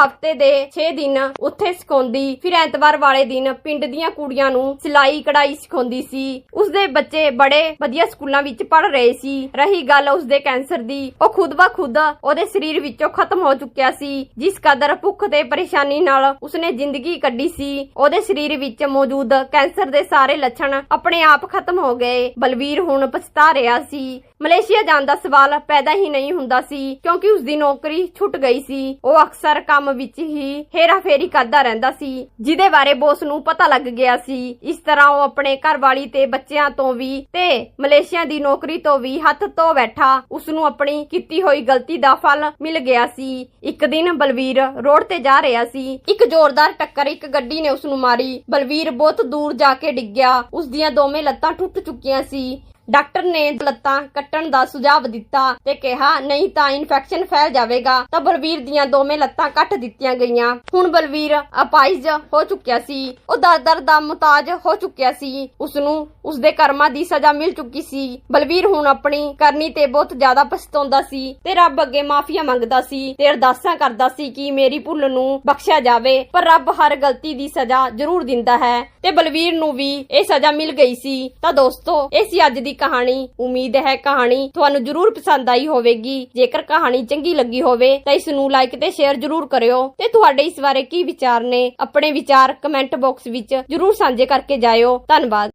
ਹਫ਼ਤੇ ਦੇ 6 ਦਿਨ ਉੱਥੇ ਸਿਖਾਉਂਦੀ। ਫਿਰ ਐਤਵਾਰ ਵਾਲੇ ਦਿਨ ਪਿੰਡ ਦੀਆਂ ਕੁੜੀਆਂ ਨੂੰ ਸਿਲਾਈ, ਕਢਾਈ ਸਿਖਾਉਂਦੀ ਸੀ। ਉਸਦੇ ਬੱਚੇ ਬੜੇ ਵਧੀਆ ਸਕੂਲਾਂ ਵਿੱਚ ਪੜ ਰਹੇ ਸੀ। ਰਹੀ ਗੱਲ ਉਸਦੇ ਕੈਂਸਰ ਦੀ, ਉਹ ਖੁਦ ਬਾ ਖੁਦ ਉਹਦੇ ਸਰੀਰ ਵਿੱਚੋਂ ਖਤਮ ਹੋ ਚੁੱਕਿਆ ਸੀ। ਜਿਸ ਕਦਰ ਭੁੱਖ ਤੇ ਪਰੇਸ਼ਾਨੀ ਨਾਲ ਉਸਨੇ ਜ਼ਿੰਦਗੀ ਕੱਢੀ ਸੀ। ਉਹਦੇ ਸਰੀਰ ਵਿੱਚ ਮੌਜੂਦ ਕੈਂਸਰ ਦੇ ਸਾਰੇ ਲੱਛਣ ਆਪਣੇ ਆਪ ਖਤਮ ਹੋ ਗਏ। ਬਲਵੀਰ ਹੁਣ ਪਛਤਾ ਰਿਹਾ ਸੀ। ਮਲੇਸ਼ੀਆ ਜਾਣ ਦਾ ਸਵਾਲ ਪੈਦਾ ਹੀ ਨਹੀਂ ਹੁੰਦਾ ਸੀ, ਕਿਉਂਕਿ ਉਸਦੀ ਨੌਕਰੀ ਛੁੱਟ ਗਈ ਸੀ। ਉਹ ਅਕਸਰ ਕੰਮ ਵਿੱਚ ਹੀ ਹੇਰਾਫੇਰੀ ਕਰਦਾ ਰਹਿੰਦਾ ਸੀ, ਜਿਹਦੇ ਬਾਰੇ ਬੋਸ ਨੂੰ ਪਤਾ ਲੱਗ ਗਿਆ ਸੀ। ਇਸ ਤਰ੍ਹਾਂ ਉਹ ਆਪਣੇ ਘਰਵਾਲੀ ਤੇ ਬੱਚਿਆਂ ਤੋਂ ਵੀ ਤੇ ਮਲੇਸ਼ੀਆ ਦੀ ਨੌਕਰੀ ਤੋਂ ਵੀ ਹੱਥ ਧੋ ਬੈਠਾ। ਉਸ ਨੂੰ ਆਪਣੀ ਕੀਤੀ ਹੋਈ ਗਲਤੀ ਦਾ ਫਲ ਮਿਲ ਗਿਆ ਸੀ। ਇੱਕ ਦਿਨ ਬਲਵੀਰ ਰੋਡ ਤੇ ਜਾ ਰਿਹਾ ਸੀ। ਇੱਕ ਜ਼ੋਰਦਾਰ ਟੱਕਰ ਇੱਕ ਗੱਡੀ ਨੇ ਉਸ ਨੂੰ ਮਾਰੀ। ਬਲਵੀਰ ਬਹੁਤ ਦੂਰ ਜਾ ਕੇ ਡਿੱਗਿਆ ਉਸ ਦੀਆਂ ਦੋਵੇਂ ਲੱਤਾਂ ਟੁੱਟ ਚੁੱਕੀਆਂ ਸੀ। ਡਾਕਟਰ ਨੇ ਲੱਤਾਂ ਕੱਟਣ ਦਾ ਸੁਝਾਅ ਦਿੱਤਾ ਤੇ ਕਿਹਾ, ਨਹੀਂ ਤਾਂ ਇਨਫੈਕਸ਼ਨ ਫੈਲ ਜਾਵੇਗਾ। ਤਾਂ ਬਲਵੀਰ ਦੀਆਂ ਦੋਵੇਂ ਲੱਤਾਂ ਕੱਟ ਦਿੱਤੀਆਂ ਗਈਆਂ। ਹੁਣ ਬਲਵੀਰ ਅਪਾਇਜ ਹੋ ਚੁੱਕਿਆ ਸੀ। ਉਹ ਦਰ ਦਾ ਮੁਤਾਜ ਹੋ ਚੁੱਕਿਆ ਸੀ। ਉਸ ਨੂੰ ਉਸਦੇ ਕਰਮਾਂ ਦੀ ਸਜ਼ਾ ਮਿਲ ਚੁੱਕੀ ਸੀ। ਬਲਵੀਰ ਹੁਣ ਆਪਣੀ ਕਰਨੀ ਤੇ ਬਹੁਤ ਜ਼ਿਆਦਾ ਪਛਤਾਉਂਦਾ ਸੀ ਤੇ ਰੱਬ ਅੱਗੇ ਮਾਫੀਆ ਮੰਗਦਾ ਸੀ ਤੇ ਅਰਦਾਸਾਂ ਕਰਦਾ ਸੀ ਕਿ ਮੇਰੀ ਭੁੱਲ ਨੂੰ ਬਖਸ਼ਿਆ ਜਾਵੇ। ਪਰ ਰੱਬ ਹਰ ਗਲਤੀ ਦੀ ਸਜ਼ਾ ਜ਼ਰੂਰ ਦਿੰਦਾ ਹੈ ਤੇ ਬਲਵੀਰ ਨੂੰ ਵੀ ਇਹ ਸਜ਼ਾ ਮਿਲ ਗਈ ਸੀ। ਤਾਂ ਦੋਸਤੋ, ਇਹ ਸੀ ਅੱਜ ਦੀ ਕਹਾਣੀ, ਉਮੀਦ ਹੈ ਕਹਾਣੀ ਤੁਹਾਨੂੰ ਜ਼ਰੂਰ ਪਸੰਦ ਆਈ ਹੋਵੇਗੀ। ਜੇਕਰ ਕਹਾਣੀ ਚੰਗੀ ਲੱਗੀ ਹੋਵੇ ਤਾਂ ਇਸ ਨੂੰ ਲਾਈਕ ਤੇ ਸ਼ੇਅਰ ਜ਼ਰੂਰ ਕਰਿਓ। ਤੇ ਤੁਹਾਡੇ ਇਸ ਬਾਰੇ ਕੀ ਵਿਚਾਰ ਨੇ, ਆਪਣੇ ਵਿਚਾਰ ਕਮੈਂਟ ਬਾਕਸ ਵਿੱਚ ਜ਼ਰੂਰ ਸਾਂਝੇ ਕਰਕੇ ਜਾਇਓ। ਧੰਨਵਾਦ।